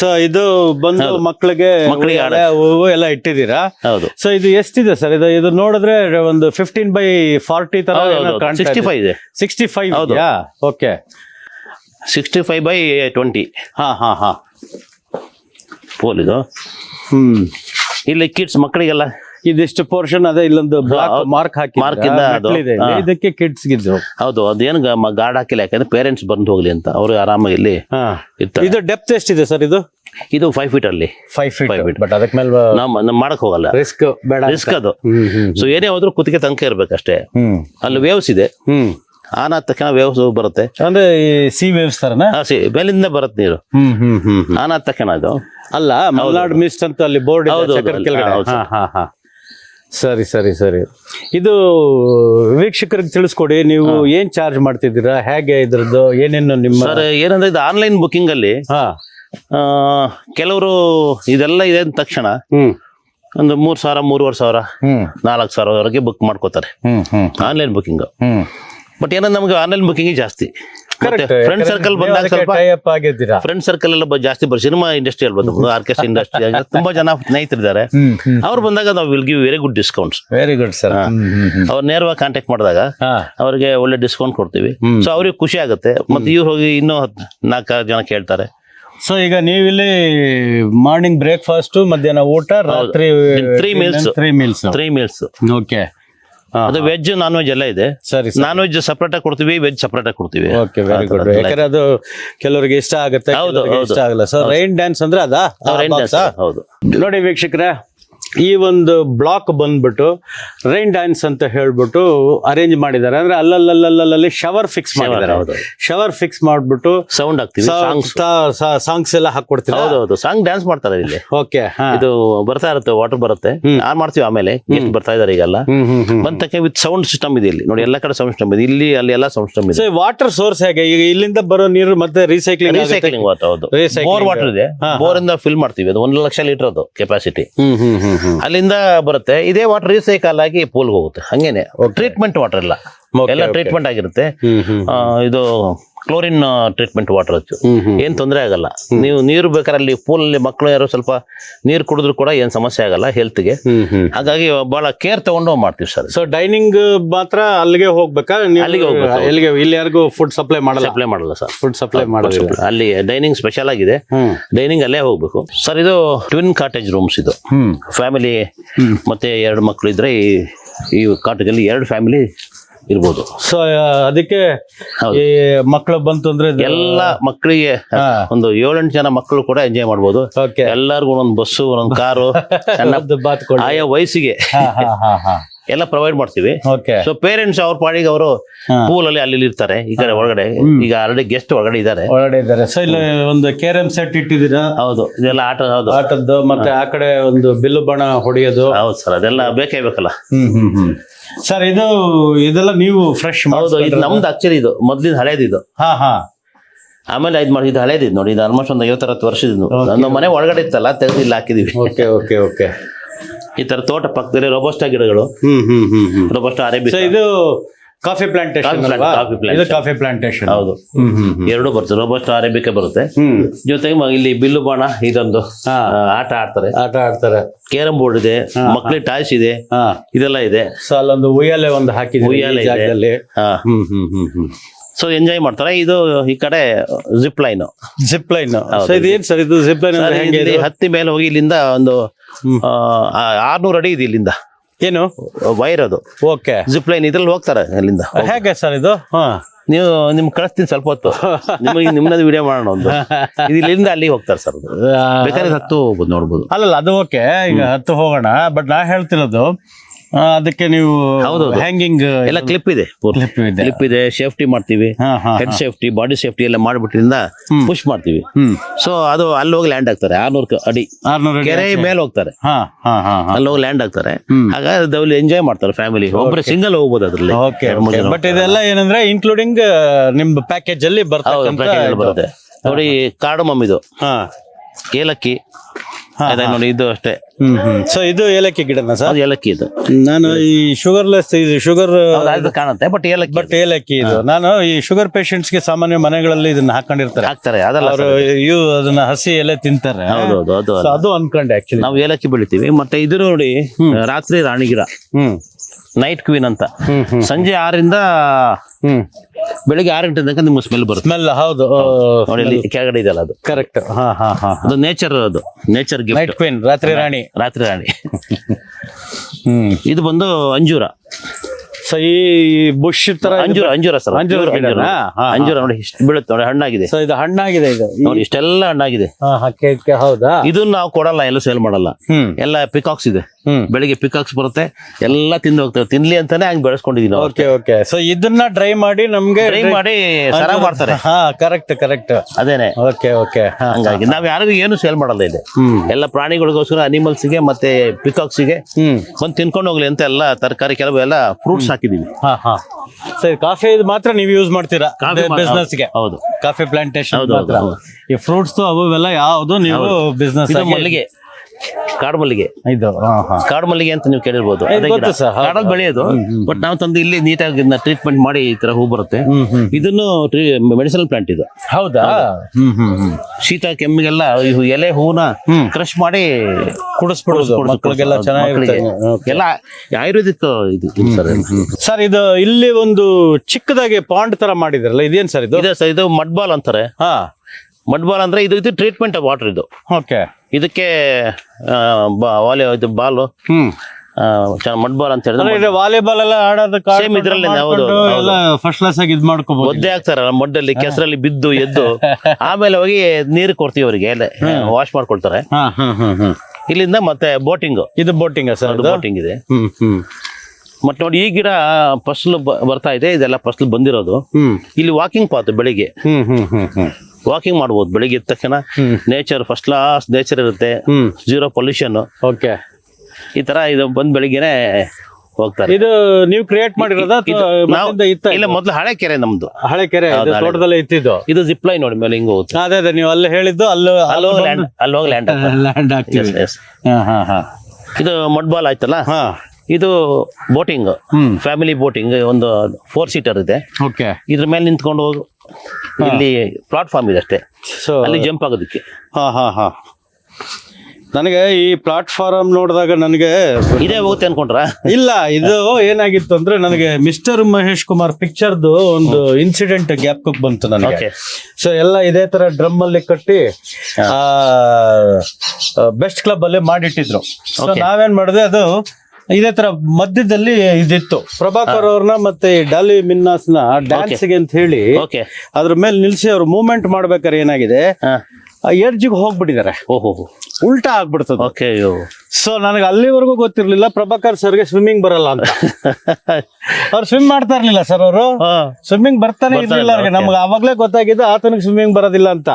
ಸೊ ಇದು ಬಂದು ಮಕ್ಕಳಿಗೆ ಮಕ್ಕಳಿಗೆ ಹೂವು ಎಲ್ಲ- ಹೂವು ಎಲ್ಲ ಇಟ್ಟಿದ್ದೀರಾ? ಹೌದು. ಸೊ ಇದು ಎಷ್ಟಿದೆ ಸರ್? ಇದು ಇದು ನೋಡಿದ್ರೆ ಒಂದು ಫಿಫ್ಟೀನ್ ಬೈ ಫಾರ್ಟಿ ತರ ಸಿಕ್ಸ್ಟಿ ಫೈವ್ ಇದೆ. ಸಿಕ್ಸ್ಟಿ ಫೈವ್ ಹೌದು. Okay sixty five by twenty ಹಾ ಹಾ ಹಾ. ಪೋಲ್ ಇದು? ಹ್ಮ್. ಇಲ್ಲಿ ಕಿಡ್ಸ್ ಮಕ್ಕಳಿಗೆಲ್ಲ ಇದಿಷ್ಟು ಪೋರ್ಷನ್ ಅದೇ ಇಲ್ಲೊಂದು ಮಾರ್ಕ್ ಹಾಕಿ ಮಾರ್ಕ್ ಇಂದ ಇದಕ್ಕೆ ಕಿಡ್ಸ್ ಗಿದ್ದು. ಹೌದು ಅದೇನು ಗಾರ್ಡ್ ಹಾಕಿಲ್ಲ ಯಾಕಂದ್ರೆ ಪೇರೆಂಟ್ಸ್ ಬಂದು ಹೋಗ್ಲಿ ಅಂತ. ಅವರು ಆರಾಮಾಗಿ ಇಲ್ಲಿ ಇದು ಡೆಪ್ತ್ ಎಷ್ಟಿದೆ ಸರ್ ಇದು? ಇದು ಫೈವ್ ಫೀಟ್ ಅಲ್ಲಿ. Five feet. ಬಟ್ ಅದಕ್ಕೆ ಮೇಲೆ ನಾವು ಮಾಡಕ್ ಹೋಗಲ್ಲ. ರಿಸ್ಕ್ ಬೇಡ ರಿಸ್ಕ್ ಅದು. ಸೊ ಏನೇ ಹೋದ್ರು ಕುತ್ತಿಗೆ ತನಕ ಇರ್ಬೇಕಷ್ಟೇ. ಅಲ್ಲಿ ವೇವ್ಸ್ ಇದೆ. ಆನ ತಕ್ಷಣ ವೇವ್ಸ್ ಬರುತ್ತೆ. ಅಂದ್ರೆ ಸಿ ವೇವ್ಸ್ ತರನ? ಸಿ ಮೇಲಿಂದ ಬರುತ್ತೆ ನೀರು. ಆನ ತಕ್ಷಣ ಅದು. ಅಲ್ಲ ಮಲ್ನಾಡ್ ಮಿಸ್ಟ್ ಅಂತ ಅಲ್ಲಿ ಬೋರ್ಡ್ ಹೌದು, ಸರಿ ಸರಿ ಸರಿ. ಇದು ವೀಕ್ಷಕರಿಗೆ ತಿಳಿಸ್ಕೊಡಿ ನೀವು ಏನ್ ಚಾರ್ಜ್ ಮಾಡ್ತಿದ್ದೀರಾ? ಹೇಗೆ ಇದ್ರದ್ದು? ಏನೇನು ನಿಮ್ಮ ಸರ್ ಏನಂದ್ರೆ ಇದು ಆನ್ಲೈನ್ ಬುಕಿಂಗ್ ಅಲ್ಲಿ ಹಾ. ಕೆಲವರು ಇದೆಲ್ಲ ಇದೆ ಅಂದ ತಕ್ಷಣ ಒಂದು ಮೂರ್ ಸಾವಿರ ಮೂರುವರೆ ಸಾವಿರ ನಾಲ್ಕು ಸಾವಿರವರೆಗೆ ಬುಕ್ ಮಾಡ್ಕೋತಾರೆ. Online booking hmm. ಬಟ್ ಏನಂದ್ರೆ ನಮ್ಗೆ ಆನ್ಲೈನ್ ಬುಕಿಂಗ್ ಜಾಸ್ತಿ. ಫ್ರೆಂಡ್ ಸರ್ಕಲ್ ಬಂದಾಗ ಸ್ವಲ್ಪ ಟೈಅಪ್ ಆಗಿದ್ದೀರಾ? ಫ್ರೆಂಡ್ ಸರ್ಕಲ್ ಎಲ್ಲ ಜಾಸ್ತಿ ಬರ್ ಸಿನಿಮಾ ಇಂಡಸ್ಟ್ರಿ ಹೇಳ್ಬೋದು ಆರ್ಕೆಸ್ಟ್ರಾ ಇಂಡಸ್ಟ್ರಿ ತುಂಬಾ ಜನ ಸ್ನೇಹಿತರಿದ್ದಾರೆ. ಅವ್ರು ಬಂದಾಗ ನಾವು will give very good discounts very good sir ಅವ್ರು ನೇರವಾಗಿ ಕಾಂಟ್ಯಾಕ್ಟ್ ಮಾಡಿದಾಗ ಅವ್ರಿಗೆ ಒಳ್ಳೆ ಡಿಸ್ಕೌಂಟ್ ಕೊಡ್ತೀವಿ. ಸೊ ಅವ್ರಿಗೆ ಖುಷಿ ಆಗುತ್ತೆ. ಮತ್ತೆ ಇವ್ರು ಹೋಗಿ ಇನ್ನೂ ಹತ್- ನಾಲ್ಕು ಜನ ಕೇಳ್ತಾರೆ. ಸೊ ಈಗ ನೀವಿಲ್ಲಿ ಮಾರ್ನಿಂಗ್ ಬ್ರೇಕ್ಫಾಸ್ಟ್ ಮಧ್ಯಾಹ್ನ ಊಟ ರಾತ್ರಿ three meals three meals three meals okay ಅದು ವೆಜ್ ನಾನ್ ವೆಜ್ ಎಲ್ಲ ಇದೆ. ಸರಿ ನಾನ್ ವೆಜ್ ಸಪ್ರೇಟ್ ಆಗಿ ಕೊಡ್ತೀವಿ ವೆಜ್ ಸಪ್ರೇಟ್ ಆಗಿ ಕೊಡ್ತೀವಿ. ಓಕೆ ವೆರಿ ಗುಡ್ ಯಾಕಂದ್ರೆ ಅದು ಕೆಲವರಿಗೆ ಇಷ್ಟ ಆಗುತ್ತೆ. ಇಷ್ಟ ಆಗಲ್ಲ. ಸರ್ ರೈನ್ ಡ್ಯಾನ್ಸ್ ಅಂದ್ರೆ ಅದಾ? ಹೌದು. ನೋಡಿ ವೀಕ್ಷಕರೇ ಈ ಒಂದು ಬ್ಲಾಕ್ ಬಂದ್ಬಿಟ್ಟು ರೈನ್ ಡ್ಯಾನ್ಸ್ ಅಂತ ಹೇಳ್ಬಿಟ್ಟು ಅರೇಂಜ್ ಮಾಡಿದ್ದಾರೆ. ಅಂದ್ರೆ ಅಲ್ಲಲ್ಲಲ್ಲಲ್ಲಿ ಶವರ್ ಫಿಕ್ಸ್ ಮಾಡಿದ್ದಾರೆ. ಶವರ್ ಫಿಕ್ಸ್ ಮಾಡ್ಬಿಟ್ಟು ಸೌಂಡ್ ಆಗ್ತೀವಿ ಸಾಂಗ್ಸ್ ಸಾಂಗ್ಸ್ ಎಲ್ಲ ಹಾಕೊಡ್ತೀವಿ ಹೌದು ಹೌದು. ಸಾಂಗ್ ಡ್ಯಾನ್ಸ್ ಮಾಡ್ತಾರೆ ಇಲ್ಲಿ. ಓಕೆ ಇದು ಬರ್ತಾ ಇರುತ್ತೆ ವಾಟರ್ ಬರುತ್ತೆ. ಆನ್ ಮಾಡ್ತೀವಿ ಆಮೇಲೆ? ಎಷ್ಟು ಬರ್ತಾ ಇದಾರೆ ಈಗೆಲ್ಲ ಬಂದ ವಿತ್ ಸೌಂಡ್ ಸಿಸ್ಟಮ್ ಇದೆ ಇಲ್ಲಿ. ನೋಡಿ ಎಲ್ಲ ಕಡೆ ಸೌಂಡ್ ಸಿಸ್ಟಮ್ ಇದೆ. ಇಲ್ಲಿ ಅಲ್ಲಿ ಎಲ್ಲ ಸೌಂಡ್ ಸಿಸ್ಟಮ್ ಇದೆ. ವಾಟರ್ ಸೋರ್ಸ್ ಹೇಗೆ? ಈಗ ಇಲ್ಲಿಂದ ಬರೋ ನೀರು ಮತ್ತೆ ರೀಸೈಕ್ಲಿಂಗ್ ರೀಸೈಕ್ಲಿಂಗ್ ಹೌದು. ಬೋರ್ ವಾಟರ್ ಇದೆ. ಬೋರ್ ಇಂದ. ಫಿಲ್ ಮಾಡ್ತೀವಿ. ಅದು ಒಂದು ಲಕ್ಷ ಲೀಟರ್ ಅದು ಕೆಪಾಸಿಟಿ ಅಲ್ಲಿಂದ ಬರುತ್ತೆ. ಇದೇ ವಾಟರ್ ರೀಸೈಕಲ್ ಆಗಿ ಪೂಲ್ಗೆ ಹೋಗುತ್ತೆ. ಹಂಗೇನೆ. ಟ್ರೀಟ್ಮೆಂಟ್ ವಾಟರ್ ಇಲ್ಲ. ಎಲ್ಲ ಟ್ರೀಟ್ಮೆಂಟ್ ಆಗಿರುತ್ತೆ. ಇದು ಕ್ಲೋರಿನ್ ಟ್ರೀಟ್ಮೆಂಟ್ ವಾಟರ್ ಹಚ್ಚು. ಏನು ತೊಂದರೆ ಆಗಲ್ಲ. ನೀವು ನೀರು ಬೇಕಾದ್ರೆ ಅಲ್ಲಿ ಪೂಲಲ್ಲಿ ಮಕ್ಕಳು ಯಾರೋ ಸ್ವಲ್ಪ ನೀರು ಕುಡಿದ್ರು ಕೂಡ ಏನ್ ಸಮಸ್ಯೆ ಆಗಲ್ಲ ಹೆಲ್ತ್ಗೆ ಹಾಗಾಗಿ ಬಹಳ ಕೇರ್ ತಗೊಂಡು ಮಾಡ್ತೀವಿ ಸರ್ ಸೊ ಡೈನಿಂಗ್ ಮಾತ್ರ ಅಲ್ಲಿಗೆ ಹೋಗ್ಬೇಕಾ? ಅಲ್ಲಿಗೆ ಹೋಗ್ಬೇಕು. ಎಲ್ಲಿಗೆ ಇಲ್ಲಿ ಯಾರಿಗೂ ಫುಡ್ ಸಪ್ಲೈ ಮಾಡಲ್ಲ? ಸಪ್ಲೈ ಮಾಡಲ್ಲ ಸರ್ ಫುಡ್ ಸಪ್ಲೈ ಮಾಡಲ್ಲ ಅಲ್ಲಿ ಡೈನಿಂಗ್ ಸ್ಪೆಷಲ್ ಆಗಿದೆ. ಡೈನಿಂಗ್ ಅಲ್ಲೇ ಹೋಗ್ಬೇಕು. ಸರ್ ಇದು ಟ್ವಿನ್ ಕಾಟೇಜ್ ರೂಮ್ಸ್ ಇದು. ಫ್ಯಾಮಿಲಿ ಮತ್ತೆ ಎರಡು ಮಕ್ಕಳು ಇದ್ರೆ ಈ ಈ ಕಾಟೇಜ್ ಅಲ್ಲಿ ಎರಡು ಫ್ಯಾಮಿಲಿ ಇರ್ಬೋದು. ಸೊ ಅದಕ್ಕೆ ಈ ಮಕ್ಕಳು ಬಂತು ಅಂದ್ರೆ ಎಲ್ಲ ಮಕ್ಕಳಿಗೆ. ಒಂದು ಏಳೆಂಟು ಜನ ಮಕ್ಕಳು ಕೂಡ ಎಂಜಾಯ್ ಮಾಡ್ಬೋದು. ಎಲ್ಲರಿಗೂ ಒಂದೊಂದು ಬಸ್ಸು ಒಂದೊಂದು ಕಾರು ಆಯಾ ವಯಸ್ಸಿಗೆ. ಎಲ್ಲ ಪ್ರೊವೈಡ್ ಮಾಡ್ತೀವಿ. ಸೊ ಪೇರೆಂಟ್ಸ್ ಅವ್ರ ಪಾಡಿಗೆ ಅವರು. ಪೂಲ್ ಅಲ್ಲಿ ಅಲ್ಲಿ ಇರ್ತಾರೆ ಈ ಕಡೆ ಒಳಗಡೆ ಈಗ ಆಲ್ರೆಡಿ ಗೆಸ್ಟ್ ಒಳಗಡೆ ಇದ್ದಾರೆ. ಒಳಗಡೆ ಇದ್ದಾರೆ. ಸೊ ಇಲ್ಲಿ ಒಂದು ಕೇರಂ ಸೆಟ್ ಇಟ್ಟಿದ್ದೀರಾ? ಹೌದು. ಇದೆಲ್ಲ ಆಟ ಹೌದು. ಆಟದ್ದು ಮತ್ತೆ ಆ ಕಡೆ ಒಂದು ಬಿಲ್ಲು ಬಣ ಹೊಡೆಯೋದು. ಹೌದು ಸರ್ ಅದೆಲ್ಲ ಬೇಕೇ ಬೇಕಲ್ಲ. ಹ್ಮ್ ಹ್ಮ್ ಹ್ಮ್. ಸರ್ ಇದು ಇದೆಲ್ಲ ನೀವು ಫ್ರೆಶ್ ಹೌದು ಇದು ನಮ್ದು ಆಕ್ಚುಲಿ ಇದು ಮೊದ್ಲಿಂದ ಇದು ಹಾ ಹಾ. ಆಮೇಲೆ ಇದು ಮಾಡಿ ಇದು ನೋಡಿ ಇದು ಆಲ್ಮೋಸ್ಟ್ ಒಂದು ಐವತ್ತರತ್ತು ವರ್ಷದ ನಮ್ಮ ಮನೆ ಒಳಗಡೆ ಇತ್ತಲ್ಲ ತೆಗೆದು ಇಲ್ಲಿ ಹಾಕಿದೀವಿ. ಓಕೆ ಓಕೆ ಓಕೆ ಈ ತರ ತೋಟ ಪಕ್ಕದಲ್ಲಿ ರೋಬೋಸ್ಟಾ ಗಿಡಗಳು. ಹ್ಮ್ ಹ್ಮ್ ಹ್ಮ್ ಹ್ಮ್. ರೋಬೋಸ್ಟಾ ಅರೇಬಿ ಇದು ಕಾಫಿ ಪ್ಲಾಂಟೇಶನ್ ಕಾಫಿ plantation. ಇದು ಕಾಫಿ ಪ್ಲಾಂಟೇಶನ್ ಹೌದು. ಎರಡು ಬರುತ್ತೆ ರೋಬಸ್ಟ್ ಅರೇಬಿಕ ಬರುತ್ತೆ. ಜೊತೆಗೆ ಮ- ಇಲ್ಲಿ ಬಿಲ್ಲು ಬಾಣ ಇದೊಂದು. ಆ, ಆಟ ಆಡ್ತಾರೆ. ಆಟ ಆಡ್ತಾರೆ. ಕೇರಂ ಬೋರ್ಡ್ ಇದೆ. ಮಕ್ಳಿಗೆ ಟಾಯ್ಸ್ ಇದೆ. ಹಾ. ಇದೆಲ್ಲ ಇದೆ. ಸೊ ಅಲ್ಲೊಂದು ಉಯ್ಯಾಲೆ ಒಂದು ಹಾಕಿದ್ದೀವಿ ಉಯ್ಯಾಲೆ ಇದೆ. ಜಾಗದಲ್ಲಿ. ಹ್ಮ್ ಹ್ಮ್ ಹ್ಮ್ ಹ್ಮ್. ಸೊ ಎಂಜಾಯ್ ಮಾಡ್ತಾರೆ. ಇದು ಈ ಕಡೆ zip line zip line so sir? ಇದು ಜಿಪ್ ಲೈನ್ ಅಂದ್ರೆ ಹೆಂಗೆ ಇದು? ಹತ್ತಿ ಮೇಲೆ ಹೋಗಿ ಇಲ್ಲಿಂದ ಒಂದು. ಆರ್ನೂರು ಅಡಿ ಇದೆ ಇಲ್ಲಿಂದ. ಏನು? ವೈರ್ ಅದು. ಓಕೆ. ಜಿಪ್ ಲೈನ್ ಇದ್ರಲ್ಲಿ ಹೋಗ್ತಾರೆ ಅಲ್ಲಿಂದ. ಹೇಗೆ ಸರ್ ಇದು? ಹಾ. ನೀವು ನಿಮ್ ಕಳಿಸ್ತೀನಿ ಸ್ವಲ್ಪ ಹೊತ್ತು. ನಿಮಗೆ ನಿಮ್ಮದು ವಿಡಿಯೋ ಮಾಡೋಣ ಒಂದು. ಇಲ್ಲಿಂದ ಅಲ್ಲಿ ಹೋಗ್ತಾರೆ ಸರ್ ಬೇಕಾದ್ರೆ ಹತ್ತು ಹೋಗ್ಬೋದು ನೋಡ್ಬೋದು. ಅಲ್ಲಲ್ಲ ಅದು ಓಕೆ. ಈಗ ಹತ್ತು ಹೋಗೋಣ. ಬಟ್ ನಾ ಹೇಳ್ತಿರೋದು ಅದಕ್ಕೆ ನೀವು ಹೌದು ಹ್ಯಾಂಗಿಂಗ್ ಎಲ್ಲ ಕ್ಲಿಪ್ ಇದೆ. ಕ್ಲಿಪ್ ಇದೆ. ಕ್ಲಿಪ್ ಇದೆ. ಸೇಫ್ಟಿ ಮಾಡ್ತೀವಿ. ಹೆಡ್ ಸೇಫ್ಟಿ ಬಾಡಿ ಸೇಫ್ಟಿ ಎಲ್ಲ ಮಾಡ್ಬಿಟ್ರಿಂದ ಪುಷ್ ಮಾಡ್ತೀವಿ. ಸೊ ಅದು ಅಲ್ಲಿ ಹೋಗಿ ಲ್ಯಾಂಡ್ ಆಗ್ತಾರೆ ಆರ್ನೂರ್ ಅಡಿ. ಕೆರೆ ಮೇಲೆ ಹೋಗ್ತಾರೆ. ಹಾ ಹಾ ಹಾ ಹಾ. ಅಲ್ಲಿ ಹೋಗಿ ಲ್ಯಾಂಡ್ ಆಗ್ತಾರೆ ಹಾಗಾದ್ರೆ ಹಾಗಾಗಿ ಅಲ್ಲಿ ಎಂಜಾಯ್ ಮಾಡ್ತಾರೆ ಫ್ಯಾಮಿಲಿ ಒಬ್ಬರೇ ಸಿಂಗಲ್ ಹೋಗ್ಬೋದು ಅದ್ರಲ್ಲಿ. ಬಟ್ ಇದೆಲ್ಲ ಏನಂದ್ರೆ ಇನ್ಕ್ಲೂಡಿಂಗ್ ನಿಮ್ ಪ್ಯಾಕೇಜ್ ಅಲ್ಲಿ ಬರ್ತಾರೆ ನೋಡಿ ಕಾರ್ಡ್ ಇದು ಹಾ. ಏಲಕ್ಕಿ. ಅದೇ ನೋಡಿ ಇದು ಅಷ್ಟೇ. ಹ್ಮ್ ಹ್ಮ್. ಸೊ ಇದು ಏಲಕ್ಕಿ ಗಿಡನ ಸರ್? ಅದು ಏಲಕ್ಕಿ ಇದು. ನಾನು ಈ ಶುಗರ್ಲೆಸ್ ಇದು ಶುಗರ್ ಹೌದು, ಅದು ಕಾಣುತ್ತೆ ಬಟ್ ಏಲಕ್ಕಿ ಬಟ್ ಏಲಕ್ಕಿ ಇದು. ನಾನು ಈ ಶುಗರ್ಗೆ ಸಾಮಾನ್ಯ ಮನೆಗಳಲ್ಲಿ ಇದನ್ನ ಹಾಕೊಂಡಿರ್ತಾರೆ. ಹಾಕ್ತಾರೆ ಅದಲ್ಲ ಅವರು ಇವು ಅದನ್ನ ಹಸಿ ಎಲೆ ತಿಂತಾರೆ. ಹೌದೌದು ಅದು So ಅದು ಅನ್ಕೊಂಡೆ ಆಕ್ಚುಲಿ ನಾವು ಏಲಕ್ಕಿ ಬೆಳಿತೀವಿ ಮತ್ತೆ ಇದು ನೋಡಿ ರಾತ್ರಿ ರಾಣಿ ಗಿಡ. ಹ್ಮ್. ನೈಟ್ ಕ್ವೀನ್ ಅಂತ. ಸಂಜೆ ಆರಿಂದ ಹ್ಮ್. ಬೆಳಿಗ್ಗೆ ಆರು ಗಂಟೆ ತನಕ ನಿಮ್ಗೆ ಸ್ಮೆಲ್ ಬರುತ್ತೆ. ಸ್ಮೆಲ್ ಹೌದು. ನೋಡಿ ಕೆಳಗಡೆ ಇದೆಲ್ಲ ಅದು. ಕರೆಕ್ಟ್ ಹಾ ಹಾ ಹಾ ಅದು ನೇಚರ್ ಅದು. ನೇಚರ್ ಗಿಫ್ಟ್ ನೈಟ್ ಕ್ವೀನ್ ರಾತ್ರಿ ರಾಣಿ. ರಾತ್ರಿ ರಾಣಿ. ಹ್ಮ್. ಇದು ಬಂದು ಅಂಜೂರ. ಸೊ ಈ ಬುಷ್ ತರ ಅಂಜೂರ ಅಂಜೂರ ಸರ್. ಅಂಜೂರ ಅಂಜೂರ ಗಿಡನಾ? ಹಾ, ಅಂಜೂರ ನೋಡಿ ಇಷ್ಟು ಬೀಳುತ್ತೆ ನೋಡಿ ಹಣ್ಣಾಗಿದೆ. ಸೊ ಇದು ಹಣ್ಣಾಗಿದೆ ಇದು. ಈ- ನೋಡಿ ಇಷ್ಟೆಲ್ಲ ಹಣ್ಣಾಗಿದೆ. ಹಾ ಹಾ ಕೇಕ್ ಹೌದಾ? ಇದನ್ನ ನಾವು ಕೊಡಲ್ಲ ಎಲ್ಲ ಸೇಲ್ ಮಾಡಲ್ಲ. ಹ್ಮ್. ಎಲ್ಲ ಪಿಕಾಕ್ಸ್ ಇದೆ. ಹ್ಮ್. ಬೆಳಿಗ್ಗೆ ಪಿಕಾಕ್ಸ್ ಬರುತ್ತೆ ಎಲ್ಲ ತಿಂದು ಹೋಗ್ತವೆ. ತಿನ್ಲಿ ಅಂತಾನೆ ಹಂಗ್ ಬೆಳೆಸ್ಕೊಂಡಿದೀವಿ ನಾವು ಓಕೆ ಓಕೆ ಸೊ ಇದನ್ನ ಡ್ರೈ ಮಾಡಿ ನಮ್ಗೆ ಡ್ರೈ ಮಾಡಿ ಸರ ಮಾಡ್ತಾರೆ. ಹಾ ಕರೆಕ್ಟ್ ಕರೆಕ್ಟ್ ಅದೇನೆ. ಓಕೆ ಓಕೆ ಹಾ ಹಂಗಾಗಿ ನಾವ್ ಯಾರಿಗೂ ಏನು ಸೇಲ್ ಮಾಡಲ್ಲ ಇದೆ. ಹ್ಮ್. ಎಲ್ಲ ಪ್ರಾಣಿಗಳಿಗೋಸ್ಕರ ಅನಿಮಲ್ಸ್ಗೆ ಮತ್ತೆ ಪಿಕಾಕ್ಸ್ಗೆ ಹ್ಮ್. ಬಂದು ತಿನ್ಕೊಂಡು ಹೋಗ್ಲಿ ಅಂತ ಎಲ್ಲ ತರಕಾರಿ ಕೆಲವು ಎಲ್ಲ ಫ್ರೂಟ್ಸ್ ಹಾಕಿದೀವಿ ಹಾ ಹಾ. ಸರಿ ಕಾಫಿ ಇದು ಮಾತ್ರ ನೀವು ಯೂಸ್ ಮಾಡ್ತೀರಾ? ಕಾಫಿ ಬಿಸ್ನೆಸ್ಗೆ? ಹೌದು. ಕಾಫಿ ಪ್ಲಾಂಟೇಶನ್ ಹೌದು, ಹೌದು, ಹೌದು. ಈ ಫ್ರೂಟ್ಸ್ ಅವು ಇವೆಲ್ಲ ಯಾವ್ದು ನೀವು ಬಿಸ್ನೆಸ್ ಇದು ಮಲ್ಲಿಗೆ ಕಾಡು ಮಲ್ಲಿಗೆ ಇದು ಹಾ ಹಾ. ಕಾಡು ಮಲ್ಲಿಗೆ ಅಂತ ನೀವು ಕೇಳಿರ್ಬೋದು. ಕಾಡಲ್ಲಿ ಬೆಳೆಯೋದು ಬಟ್ ನಾವು ತಂದು ಇಲ್ಲಿ ನೀಟಾಗಿ ಟ್ರೀಟ್ಮೆಂಟ್ ಮಾಡಿ ಈ ತರ ಹೂ ಬರುತ್ತೆ. ಇದನ್ನು ಮೆಡಿಸಿನಲ್ ಪ್ಲಾಂಟ್ ಇದು. ಹೌದಾ? ಹ್ಮ್ ಹ್ಮ್ ಹ್ಮ್. ಶೀತ ಕೆಮ್ಮಿಗೆಲ್ಲ ಎಲೆ ಹೂನ. ಕ್ರಶ್ ಮಾಡಿ ಕುಡಿಸ್ಬಿಡೋದು. ಎಲ್ಲ ಆಯುರ್ವೇದಿಕ್ ಇದು ಸರ್ ಇದು. ಸರ್ ಇದು ಇಲ್ಲಿ ಒಂದು ಚಿಕ್ಕದಾಗಿ ಪಾಂಡ್ ತರ ಮಾಡಿದ್ರಲ್ಲ ಇದೇನ್ ಸರ್ ಇದು? ಇದೆ ಮಡ್ ಬಾಲ್ ಅಂತಾರೆ. ಹಾ. ಮಡ್ ಬಾಲ್ ಅಂದ್ರೆ ಇದು ಇದು ಟ್ರೀಟ್ಮೆಂಟ್ ವಾಟರ್ ಇದು. ಓಕೆ. ಇದಕ್ಕೆ ವಾಲಿ ಇದು ಬಾಲು ಹ್ಮ್. ಮಡ್ ಬಾಲ್ ಅಂತ ಹೇಳಿದ್ರೆ ವಾಲಿಬಾಲ್ ಎಲ್ಲ ಆಡೋದಕ್ಕೆ ಇದರಲ್ಲಿ ಹೌದು, ಫಸ್ಟ್ ಕ್ಲಾಸ್ ಆಗಿ ಇದ್ ಮಾಡ್ಕೋಬಹುದು ಒದ್ದೆ ಹಾಕ್ತಾರಲ್ಲ ಮಡ್ಡಲ್ಲಿ ಕೆಸರಲ್ಲಿ ಬಿದ್ದು ಎದ್ದು ಆಮೇಲೆ ಹೋಗಿ ನೀರು ಕೊಡ್ತೀವಿ ಅವರಿಗೆ ವಾಶ್ ಮಾಡ್ಕೊಳ್ತಾರೆ. ಇಲ್ಲಿಂದ ಮತ್ತೆ ಬೋಟಿಂಗ್ ಇದು ಬೋಟಿಂಗ್ ಸರ್ ಬೋಟಿಂಗ್ ಇದೆ? ಮತ್ತೆ ನೋಡಿ ಈ ಗಿಡ ಫಸಲು ಬರ್ತಾ ಇದೆ ಇದೆಲ್ಲ ಫಸಲು ಬಂದಿರೋದು. ಇಲ್ಲಿ ವಾಕಿಂಗ್ ಪಾತ್ ಬೆಳಿಗ್ಗೆ. ಹ್ಮ್ ಹ್ಮ್ ಹ್ಮ್ ಹ್ಮ್. ವಾಕಿಂಗ್ ಮಾಡ್ಬೋದು ಬೆಳಿಗ್ಗೆ ಎದ್ದ ತಕ್ಷಣ. ನೇಚರ್ ಫಸ್ಟ್ ಕ್ಲಾಸ್ ನೇಚರ್ ಇರುತ್ತೆ. ಜೀರೋ ಪೊಲ್ಯೂಷನ್ ಓಕೆ ಈ ತರ ಇದು ಬಂದ್ ಬೆಳಿಗ್ಗೆನೆ ಹೋಗ್ತಾರೆ. ಇದು ನೀವು ಕ್ರಿಯೇಟ್ ಮಾಡಿರೋದ ಇಲ್ಲ ಮೊದ್ಲು ಹಳೆ ಕೆರೆ ನಮ್ದು. ಹಳೆ ಕೆರೆ ಹಳೆ. ಇತ್ತಿದ್ದು? ಇದು ಜಿಪ್ ಲೈನ್ ನೋಡಿ ಮೇಲೆ ಹಿಂಗ್ ಹೋಗುತ್ತೆ. ಅದೇ ಅದೇ ನೀವು ಅಲ್ಲಿ ಹೇಳಿದ್ದು ಅಲ್ಲಿ ಅಲ್ಲಿ ಲ್ಯಾಂಡ್ ಅಲ್ಲಿ ಹೋಗಿ ಲ್ಯಾಂಡ್ ಲ್ಯಾಂಡ್ ಇದು ಮಡ್ ಬಾಲ್ ಆಯ್ತಲ್ಲ? ಹಾ. ಇದು ಬೋಟಿಂಗ್ ಫ್ಯಾಮಿಲಿ ಬೋಟಿಂಗ್ ಒಂದು ಫೋರ್ ಸೀಟರ್ ಇದೆ. ಓಕೆ ಇದ್ರ ಮೇಲೆ ನಿಂತ್ಕೊಂಡು ಹೋಗು ಇಲ್ಲಿ ಪ್ಲಾಟ್ಫಾರ್ಮ್ ಇದೆ ಅಷ್ಟೇ. ಸೊ ಅಲ್ಲಿ ಜಂಪ್ ಆಗೋದಕ್ಕೆ. ಹಾ ಹಾ ಹಾ. ನನಗೆ ಈ ಪ್ಲಾಟ್ಫಾರಂ ನೋಡಿದಾಗ ನನಗೆ ಇದೇ ಹೋಗುತ್ತೆ ಅನ್ಕೊಂಡ್ರ? ಇಲ್ಲ ಇದು ಏನಾಗಿತ್ತು ಅಂದ್ರೆ ನನಗೆ ಮಿಸ್ಟರ್ ಮಹೇಶ್ ಕುಮಾರ್ ಪಿಕ್ಚರ್ದು ಒಂದು ಇನ್ಸಿಡೆಂಟ್ ಗ್ಯಾಪ್ ಬಂತು ನನಗೆ. ಓಕೆ ಸೊ ಎಲ್ಲ ಇದೇ ತರ ಡ್ರಮ್ ಅಲ್ಲಿ ಕಟ್ಟಿ ಬೆಸ್ಟ್ ಕ್ಲಬ್ ಅಲ್ಲಿ ಮಾಡಿಟ್ಟಿದ್ರು. ಸೊ ನಾವೇನ್ ಮಾಡಿದೆ ಅದು ಇದೇ ತರ ಮಧ್ಯದಲ್ಲಿ ಇದಿತ್ತು. ಪ್ರಭಾಕರ್ ಅವ್ರನ್ನ ಮತ್ತೆ ಡಾಲಿ ಮಿನ್ನಾಸ್ನ ಡ್ಯಾನ್ಸ್ಗೆ ಅಂತ ಹೇಳಿ ಓಕೆ ಅದ್ರ ಮೇಲೆ ನಿಲ್ಸಿ ಅವ್ರು ಮೂವ್ಮೆಂಟ್ ಮಾಡ್ಬೇಕಾದ್ರೆ ಏನಾಗಿದೆ? ಎಡ್ಜಿಗೆ ಹೋಗ್ಬಿಟ್ಟಿದ್ದಾರೆ. ಓಹೋ ಉಲ್ಟಾ ಆಗ್ಬಿಡ್ತದೆ. ಓಕೆ ಸೊ ನನಗೆ ಅಲ್ಲಿವರೆಗೂ ಗೊತ್ತಿರ್ಲಿಲ್ಲ ಪ್ರಭಾಕರ್ ಸರ್ಗೆ ಸ್ವಿಮ್ಮಿಂಗ್ ಬರಲ್ಲ ಅಂತ. ಅವ್ರು ಸ್ವಿಮ್ ಮಾಡ್ತಾ ಇರ್ಲಿಲ್ಲ ಸರ್ ಅವರು. ಸ್ವಿಮ್ಮಿಂಗ್ ಬರ್ತಾನೆ ಇರ್ಲಿಲ್ಲ ಅವ್ರಿಗೆ. ನಮ್ಗೆ ಅವಾಗ್ಲೇ ಗೊತ್ತಾಗಿದ್ದು ಆತನಿಗೆ ಸ್ವಿಮ್ಮಿಂಗ್ ಬರೋದಿಲ್ಲ ಅಂತ.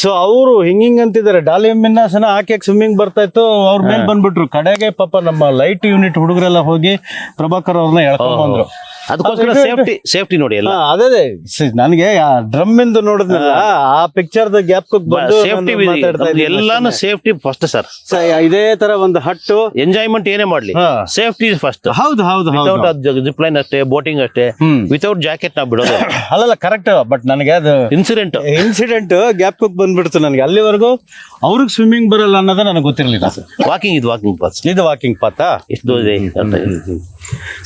ಸೊ ಅವರು ಹಿಂಗಿಂಗ್ ಅಂತಿದ್ದಾರೆ. ಡಾಲಿ ಮಿನ್ನಾಸನ ಆಕೆ ಸ್ವಿಮ್ಮಿಂಗ್ ಬರ್ತಾ ಇತ್ತು? ಅವ್ರ ಮೇಲೆ ಬಂದ್ಬಿಟ್ರು. ಕಡೆಗೆ ಪಾಪ ನಮ್ಮ ಲೈಟ್ ಯೂನಿಟ್ ಹುಡುಗರೆಲ್ಲ ಹೋಗಿ ಪ್ರಭಾಕರ್ ಅವ್ರನ್ನ ಎಳ್ಕೊಂಡ್ ಬಂದ್ರು. ಅದಕ್ಕೋಸ್ಕರ ಸೇಫ್ಟಿ ಸೇಫ್ಟಿ ನೋಡಿ ಎಲ್ಲ. ಅದೇ ಅದೇ. ಸಿ, ನನಗೆ ಡ್ರಮ್ ಇಂದ ನೋಡಿದ್ನಲ್ಲ ಆ ಪಿಕ್ಚರ್ ದ ಗ್ಯಾಪ್ ಬಂದು ಸೇಫ್ಟಿ ನಾನು ಮಾತಾಡ್ತಾ ಇದ್ದೀನಿ ಎಲ್ಲಾನು ಸೇಫ್ಟಿ ಫಸ್ಟ್ ಸರ್ ಸೊ, ಇದೇ ತರ ಒಂದು ಹಟ್ಟು. ಎಂಜಾಯ್ಮೆಂಟ್ ಏನೇ ಮಾಡ್ಲಿ ಹಾ. ಸೇಫ್ಟಿ ಫಸ್ಟ್ ಹೌದು ಹೌದು ಹೌದು ವಿತೌಟ್ ಜಿಪ್ ಲೈನ್ ಅಷ್ಟೇ ಬೋಟಿಂಗ್ ಅಷ್ಟೇ ಹ್ಮ್. ವಿತೌಟ್ ಜಾಕೆಟ್ ನಾವು ಬಿಡೋದು. ಅಲ್ಲಲ್ಲ ಕರೆಕ್ಟ್ ಬಟ್ ನನಗೆ ಅದು ಇನ್ಸಿಡೆಂಟ್ ಇನ್ಸಿಡೆಂಟ್ ಗ್ಯಾಪ್ ಕುಕ್ ಬಂದ್ಬಿಡ್ತು ನನಗೆ. ಅಲ್ಲಿವರೆಗೂ ಅವ್ರಿಗೆ ಸ್ವಿಮ್ಮಿಂಗ್ ಬರಲ್ಲ ಅನ್ನೋದೇ ನನಗೆ ಗೊತ್ತಿರಲಿಲ್ಲ ವಾಕಿಂಗ್ ಇದು ವಾಕಿಂಗ್ ಪಾಸ್ ಇದು ವಾಕಿಂಗ್ ಪಾತ ಇಷ್ಟು ಇದೆ? ಅಂತ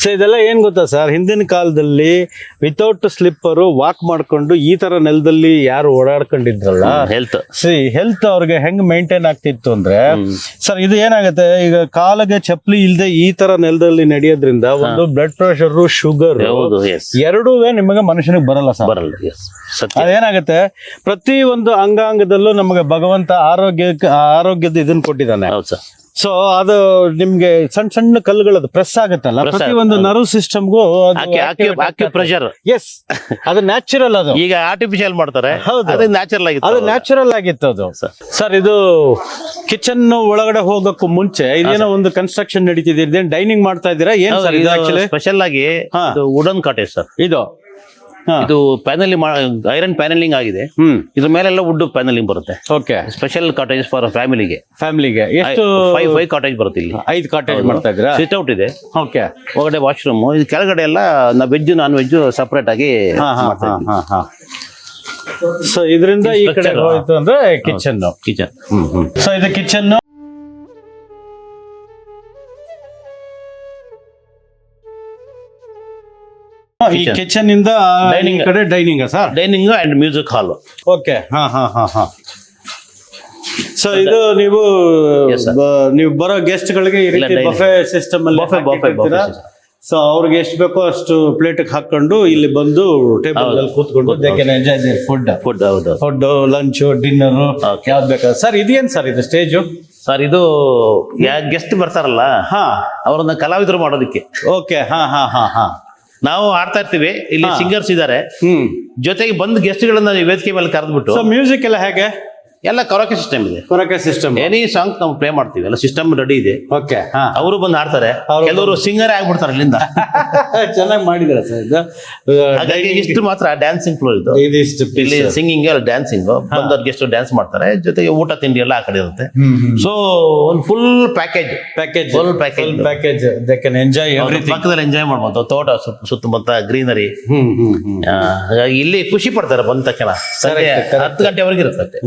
ಸೊ ಇದೆಲ್ಲ ಏನು ಗೊತ್ತಾ ಸರ್? ಹಿಂದಿನ ಕಾಲದಲ್ಲಿ ವಿತೌಟ್ ಸ್ಲಿಪ್ಪರು ವಾಕ್ ಮಾಡಿಕೊಂಡು ಈ ಥರ ನೆಲದಲ್ಲಿ ಯಾರು ಓಡಾಡ್ಕೊಂಡಿದ್ರಲ್ಲ? ಹೆಲ್ತ್ ಸಿ ಹೆಲ್ತ್ ಅವ್ರಿಗೆ ಹೆಂಗೆ ಮೇಂಟೈನ್ ಆಗ್ತಿತ್ತು ಅಂದರೆ ಸರ್ ಇದು ಏನಾಗುತ್ತೆ? ಈಗ ಕಾಲಿಗೆ ಚಪ್ಪಲಿ ಇಲ್ಲದೆ ಈ ಥರ ನೆಲದಲ್ಲಿ ನಡೆಯೋದ್ರಿಂದ ಒಂದು ಬ್ಲಡ್ ಪ್ರೆಷರು ಶುಗರ್ ಎರಡೂ ನಿಮಗೆ ಮನುಷ್ಯನಿಗೆ ಬರಲ್ಲ ಸರ್. ಬರಲ್ಲ ಅದೇನಾಗುತ್ತೆ? ಪ್ರತಿ ಒಂದು ಅಂಗಾಂಗದಲ್ಲೂ ನಮಗೆ ಭಗವಂತ ಆರೋಗ್ಯಕ್ಕೆ ಆರೋಗ್ಯದ ಇದನ್ನ ಕೊಟ್ಟಿದ್ದಾನೆ. ಹೌದು ಸರ್ ಸೊ ಅದು ನಿಮ್ಗೆ ಸಣ್ಣ ಸಣ್ಣ ಕಲ್ಲುಗಳದು ಪ್ರೆಸ್ ಆಗುತ್ತಲ್ಲ? Press ಪ್ರತಿ ಒಂದು ನರ್ವ್ ಸಿಸ್ಟಮ್ಗೂ ಪ್ರೆಷರ್ ಎಸ್ ಅದು ನ್ಯಾಚುರಲ್ ಅದು. ಈಗ ಆರ್ಟಿಫಿಷಿಯಲ್ ಮಾಡ್ತಾರೆ. ಹೌದು. ಅದು ನ್ಯಾಚುರಲ್ ಆಗಿತ್ತು ಅದು ನ್ಯಾಚುರಲ್ ಆಗಿತ್ತು ಅದು. ಸರ್. ಇದು ಕಿಚನ್ ಒಳಗಡೆ ಹೋಗಕ್ಕೂ ಮುಂಚೆ ಇದೇನೋ ಒಂದು ಕನ್ಸ್ಟ್ರಕ್ಷನ್ ನಡೀತಿದೆ ಇದೇನ್ ಡೈನಿಂಗ್ ಮಾಡ್ತಾ ಇದೀರಾ ಏನ್ ಸರ್ ಇದು ಆಕ್ಚುಲಿ ಸ್ಪೆಷಲ್ ಆಗಿ ಹಾ. Wooden cottage sir. ಇದು. ಇದು ಪ್ಯಾನಲಿಂಗ್ ಐರನ್ ಪ್ಯಾನಲಿಂಗ್ ಆಗಿದೆ. ಹ್ಮ್. ಇದ್ರ ಮೇಲೆಲ್ಲ ವುಡ್ ಪ್ಯಾನಲಿಂಗ್ ಬರುತ್ತೆ. ಓಕೆ ಸ್ಪೆಷಲ್ ಕಾಟೇಜ್ ಫಾರ್ ಫ್ಯಾಮಿಲಿಗೆ ಫ್ಯಾಮಿಲಿಗೆ ಎಷ್ಟು ಫೈವ್ ಫೈವ್ ಕಾಟೇಜ್ ಬರುತ್ತೆ ಇಲ್ಲಿ. ಐದು ಕಾಟೇಜ್ ಮಾಡ್ತಾ ಇದ್ದೀರಾ? ಸಿಟ್ ಔಟ್ ಇದೆ. ಓಕೆ ಒಳಗಡೆ ವಾಶ್ರೂಮ್ ಇದು ಕೆಳಗಡೆ ಎಲ್ಲ ನಾ ವೆಜ್ ನಾನ್ ವೆಜ್ ಸಪರೇಟ್ ಆಗಿ ಸೊ ಇದರಿಂದ ಈ ಕಡೆ. ಹೋಯ್ತು ಅಂದ್ರೆ ಕಿಚನ್ ಕಿಚನ್ ಸೊ ಇದು ಕಿಚನ್ ಈ ಕಿಚನ್ ಇಂದ ಡೈನಿಂಗ್ ಕಡೆ dining sir dining and music hall okay ಹಾ ಹಾ ಹಾ ಹಾ. ಸೊ ಇದು ನೀವು ನೀವು ಬರೋ ಗೆಸ್ಟ್ ಗಳಿಗೆ ಈ ರೀತಿ ಬಫೆ ಸಿಸ್ಟಮ್ ಅಲ್ಲಿ. ಸೊ ಅವ್ರಿಗೆ ಎಷ್ಟು ಬೇಕೋ ಅಷ್ಟು ಪ್ಲೇಟ್ ಹಾಕೊಂಡು ಇಲ್ಲಿ ಬಂದು ಟೇಬಲ್ ಅಲ್ಲಿ ಕೂತ್ಕೊಂಡು they can enjoy their food food ಹೌದು. Food lunch dinner. ಯಾವ್ದು ಬೇಕಾದ್ರೆ. ಸರ್ ಇದೇನ್ ಸರ್ ಇದು ಸ್ಟೇಜು ಸರ್ ಇದು ಗೆಸ್ಟ್ ಬರ್ತಾರಲ್ಲ ಹಾ. ಅವ್ರನ್ನ ಕಲಾವಿದರು ಮಾಡೋದಕ್ಕೆ. ಓಕೆ ಹಾ ಹಾ ಹಾ ಹಾ. ನಾವು ಆಡ್ತಾ ಇರ್ತೀವಿ ಇಲ್ಲಿ ಸಿಂಗರ್ಸ್ ಇದ್ದಾರೆ. ಹ್ಮ್. ಜೊತೆಗೆ ಬಂದ್ ಗೆಸ್ಟ್ ಗಳನ್ನ ವೇದಿಕೆ ಮೇಲೆ ಕರೆದ್ಬಿಟ್ಟು ಮ್ಯೂಸಿಕ್ ಎಲ್ಲ ಹೇಗೆ? ಎಲ್ಲ ಕೊರಕೆ ಸಿಸ್ಟಮ್ ಇದೆ. ಕೊರಕೆ ಸಿಸ್ಟಮ್ ಎನಿ ಸಾಂಗ್ ನಾವು ಪ್ಲೇ ಮಾಡ್ತೀವಿ ಎಲ್ಲ ಸಿಸ್ಟಮ್ ರೆಡಿ ಇದೆ. ಓಕೆ ಅವರು ಬಂದು ಆಡ್ತಾರೆ ಕೆಲವರು ಸಿಂಗರ್ ಆಗ್ಬಿಡ್ತಾರೆ ಅಲ್ಲಿಂದ. ಚೆನ್ನಾಗಿ ಮಾಡಿದಾರೆ ಸರ್ ಇದು. ಹಾಗಾಗಿ ಇಷ್ಟು ಮಾತ್ರ ಡ್ಯಾನ್ಸಿಂಗ್ ಫ್ಲೋರ್ ಇದು. ಇದಿಷ್ಟು ಇಲ್ಲಿ ಸಿಂಗಿಂಗ್ ಅಲ್ಲಿ ಡ್ಯಾನ್ಸಿಂಗ್ ಬಂದವ್ರ ಗೆಸ್ಟ್ ಡ್ಯಾನ್ಸ್ ಮಾಡ್ತಾರೆ ಜೊತೆಗೆ ಊಟ ತಿಂಡಿ ಎಲ್ಲ ಆ ಕಡೆ ಇರುತ್ತೆ. ಸೊ ಒಂದು full package package full package package they can enjoy ಪಕ್ಕದಲ್ಲಿ ಎಂಜಾಯ್ ಮಾಡ್ಬೋದು. ತೋಟ ಸುತ್ತ ಸುತ್ತಮುತ್ತ ಗ್ರೀನರಿ ಹ್ಮ್ ಹ್ಮ್ ಹ್ಮ್. ಹಾಗಾಗಿ ಇಲ್ಲಿ ಖುಷಿ ಪಡ್ತಾರೆ ಬಂದ ತಕ್ಷಣ. ಹತ್ತು ಗಂಟೆವರೆಗೆ ಇರುತ್ತೆ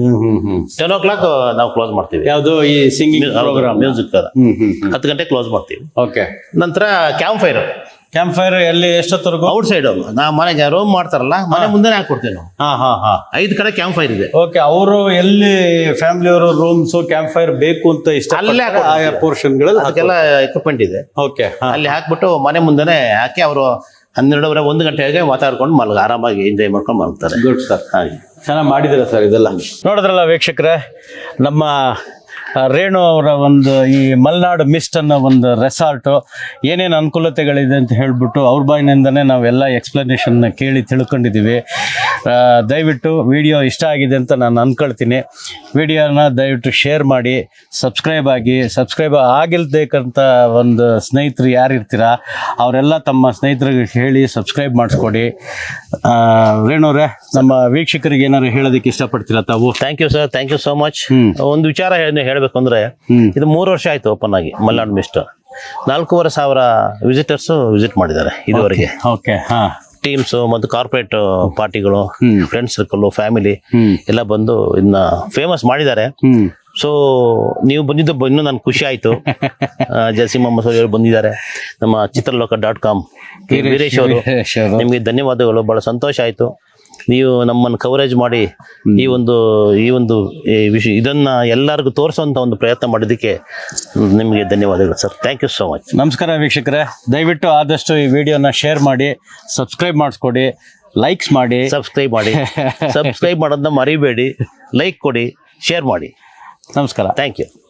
ಟೆನ್ ಓ ಕ್ಲಾಕ್ ನಾವು ಕ್ಲೋಸ್ ಮಾಡ್ತೀವಿ. ಯಾವುದು ಈ ಸಿಂಗಿಂಗ್ ಪ್ರೋಗ್ರಾಮ್ ಮ್ಯೂಸಿಕ್ ಹತ್ತು ಗಂಟೆ ಕ್ಲೋಸ್ ಮಾಡ್ತೀವಿ. ಓಕೆ ನಂತರ ಕ್ಯಾಂಪ್ ಫೈರ್ ಕ್ಯಾಂಪ್ ಫೈರ್ ಎಲ್ಲಿ ಎಷ್ಟೊತ್ತವರೆಗೂ? ಔಟ್ ಸೈಡ್ ನಾ ಮನೆಗೆ ರೂಮ್ ಮಾಡ್ತಾರಲ್ಲ ಮನೆ ಮುಂದೆ ಹಾಕೊಡ್ತೀವಿ ನಾವು. ಹಾ ಹಾ ಹಾ. ಐದು ಕಡೆ ಕ್ಯಾಂಪ್ ಫೈರ್ ಇದೆ. ಓಕೆ ಅವರು ಎಲ್ಲಿ ಫ್ಯಾಮಿಲಿ ಅವರು ರೂಮ್ಸ್ ಕ್ಯಾಂಪ್ ಫೈರ್ ಬೇಕು ಅಂತ ಇಷ್ಟ ಅಲ್ಲೇ ಆ ಆಯಾ ಪೋರ್ಷನ್ಗಳಲ್ಲಿ ಅದಕ್ಕೆಲ್ಲ ಎಕ್ವಿಪ್ಮೆಂಟ್ ಇದೆ. ಓಕೆ ಅಲ್ಲಿ ಹಾಕ್ಬಿಟ್ಟು ಮನೆ ಮುಂದೆನೆ ಹಾಕಿ ಅವರು ಹನ್ನೆರಡುವರೆ ಒಂದು ಗಂಟೆಗೆ ಮಾತಾಡ್ಕೊಂಡು ಮಲಗ ಆರಾಮಾಗಿ ಎಂಜಾಯ್ ಮಾಡ್ಕೊಂಡು ಮಲಗ್ತಾರೆ. ಗುಡ್ ಸರ್ ಹಾಗೆ. ಚೆನ್ನಾಗಿ ಮಾಡಿದಿರ ಸರ್ ಇದೆಲ್ಲ? ನೋಡಿದ್ರಲ್ಲ ವೀಕ್ಷಕರೇ ನಮ್ಮ ರೇಣು ಅವರ ಒಂದು ಈ ಮಲ್ನಾಡು ಮಿಸ್ಟ್ ಅನ್ನೋ ಒಂದು ರೆಸಾರ್ಟು ಏನೇನು ಅನುಕೂಲತೆಗಳಿದೆ ಅಂತ ಹೇಳಿಬಿಟ್ಟು ಅವ್ರ ಬಾಯಿನಿಂದನೇ ನಾವೆಲ್ಲ ಎಕ್ಸ್ಪ್ಲನೇಷನ್ನ ಕೇಳಿ ತಿಳ್ಕೊಂಡಿದ್ದೀವಿ. ದಯವಿಟ್ಟು ವಿಡಿಯೋ ಇಷ್ಟ ಆಗಿದೆ ಅಂತ ನಾನು ಅಂದ್ಕೊಳ್ತೀನಿ ವಿಡಿಯೋನ ದಯವಿಟ್ಟು ಶೇರ್ ಮಾಡಿ ಸಬ್ಸ್ಕ್ರೈಬ್ ಆಗಿ ಸಬ್ಸ್ಕ್ರೈಬ್ ಆಗಿಲ್ಬೇಕಂತ ಒಂದು ಸ್ನೇಹಿತರು ಯಾರು ಇರ್ತೀರಾ ಅವರೆಲ್ಲ ತಮ್ಮ ಸ್ನೇಹಿತರಿಗೆ ಹೇಳಿ ಸಬ್ಸ್ಕ್ರೈಬ್ ಮಾಡಿಸ್ಕೊಡಿ. ರೇಣುವ್ರೆ ನಮ್ಮ ವೀಕ್ಷಕರಿಗೆ ಏನಾದ್ರು ಹೇಳೋದಕ್ಕೆ ಇಷ್ಟಪಡ್ತೀರಾ ತಾವು? Thank you sir thank you so much ಒಂದು ವಿಚಾರ ಹೇಳಬೇಕು ಅಂದರೆ ಇದು ಮೂರು ವರ್ಷ ಆಯಿತು ಓಪನ್ ಆಗಿ ಮಲ್ನಾಡು ಮಿಸ್ಟ್ ನಾಲ್ಕೂವರೆ ಸಾವಿರ ವಿಸಿಟರ್ಸು ವಿಸಿಟ್ ಮಾಡಿದ್ದಾರೆ ಇದುವರೆಗೆ. ಓಕೆ ಹಾಂ. ಟೀಮ್ಸ್ ಮತ್ತು ಕಾರ್ಪೊರೇಟ್ ಪಾರ್ಟಿಗಳು. ಫ್ರೆಂಡ್ ಸರ್ಕಲ್ ಫ್ಯಾಮಿಲಿ ಎಲ್ಲ ಬಂದು ಇದನ್ನ ಫೇಮಸ್ ಮಾಡಿದ್ದಾರೆ. ಸೊ ನೀವು ಬಂದಿದ್ದು ಇನ್ನೂ ನನ್ಗೆ ಖುಷಿ ಆಯ್ತು. ಜಸಿಮ ಅವರು ಬಂದಿದ್ದಾರೆ. ನಮ್ಮ ಚಿತ್ರಲೋಕ ಡಾಟ್ ಕಾಮ್ ವೀರೇಶ್ ಅವರು. ನಿಮಗೆ ಧನ್ಯವಾದಗಳು. ಬಹಳ ಸಂತೋಷ ಆಯ್ತು. ನೀವು ನಮ್ಮನ್ನು ಕವರೇಜ್ ಮಾಡಿ ಈ ಒಂದು ಈ ಒಂದು ಈ ವಿಷಯ ಇದನ್ನ ಎಲ್ಲರಿಗೂ ತೋರಿಸುವಂತ ಒಂದು ಪ್ರಯತ್ನ ಮಾಡಿದ್ದಕ್ಕೆ ನಿಮಗೆ ಧನ್ಯವಾದಗಳು sir. Thank you so much ನಮಸ್ಕಾರ ವೀಕ್ಷಕರೇ. ದಯವಿಟ್ಟು ಆದಷ್ಟು ಈ ವಿಡಿಯೋನ ಶೇರ್ ಮಾಡಿ ಸಬ್ಸ್ಕ್ರೈಬ್ ಮಾಡಿಸ್ಕೊಡಿ ಲೈಕ್ಸ್ ಮಾಡಿ. ಸಬ್ಸ್ಕ್ರೈಬ್ ಮಾಡಿ. ಸಬ್ಸ್ಕ್ರೈಬ್ ಮಾಡೋದನ್ನ ಮರಿಬೇಡಿ. ಲೈಕ್ ಕೊಡಿ ಶೇರ್ ಮಾಡಿ. ನಮಸ್ಕಾರ. Thank you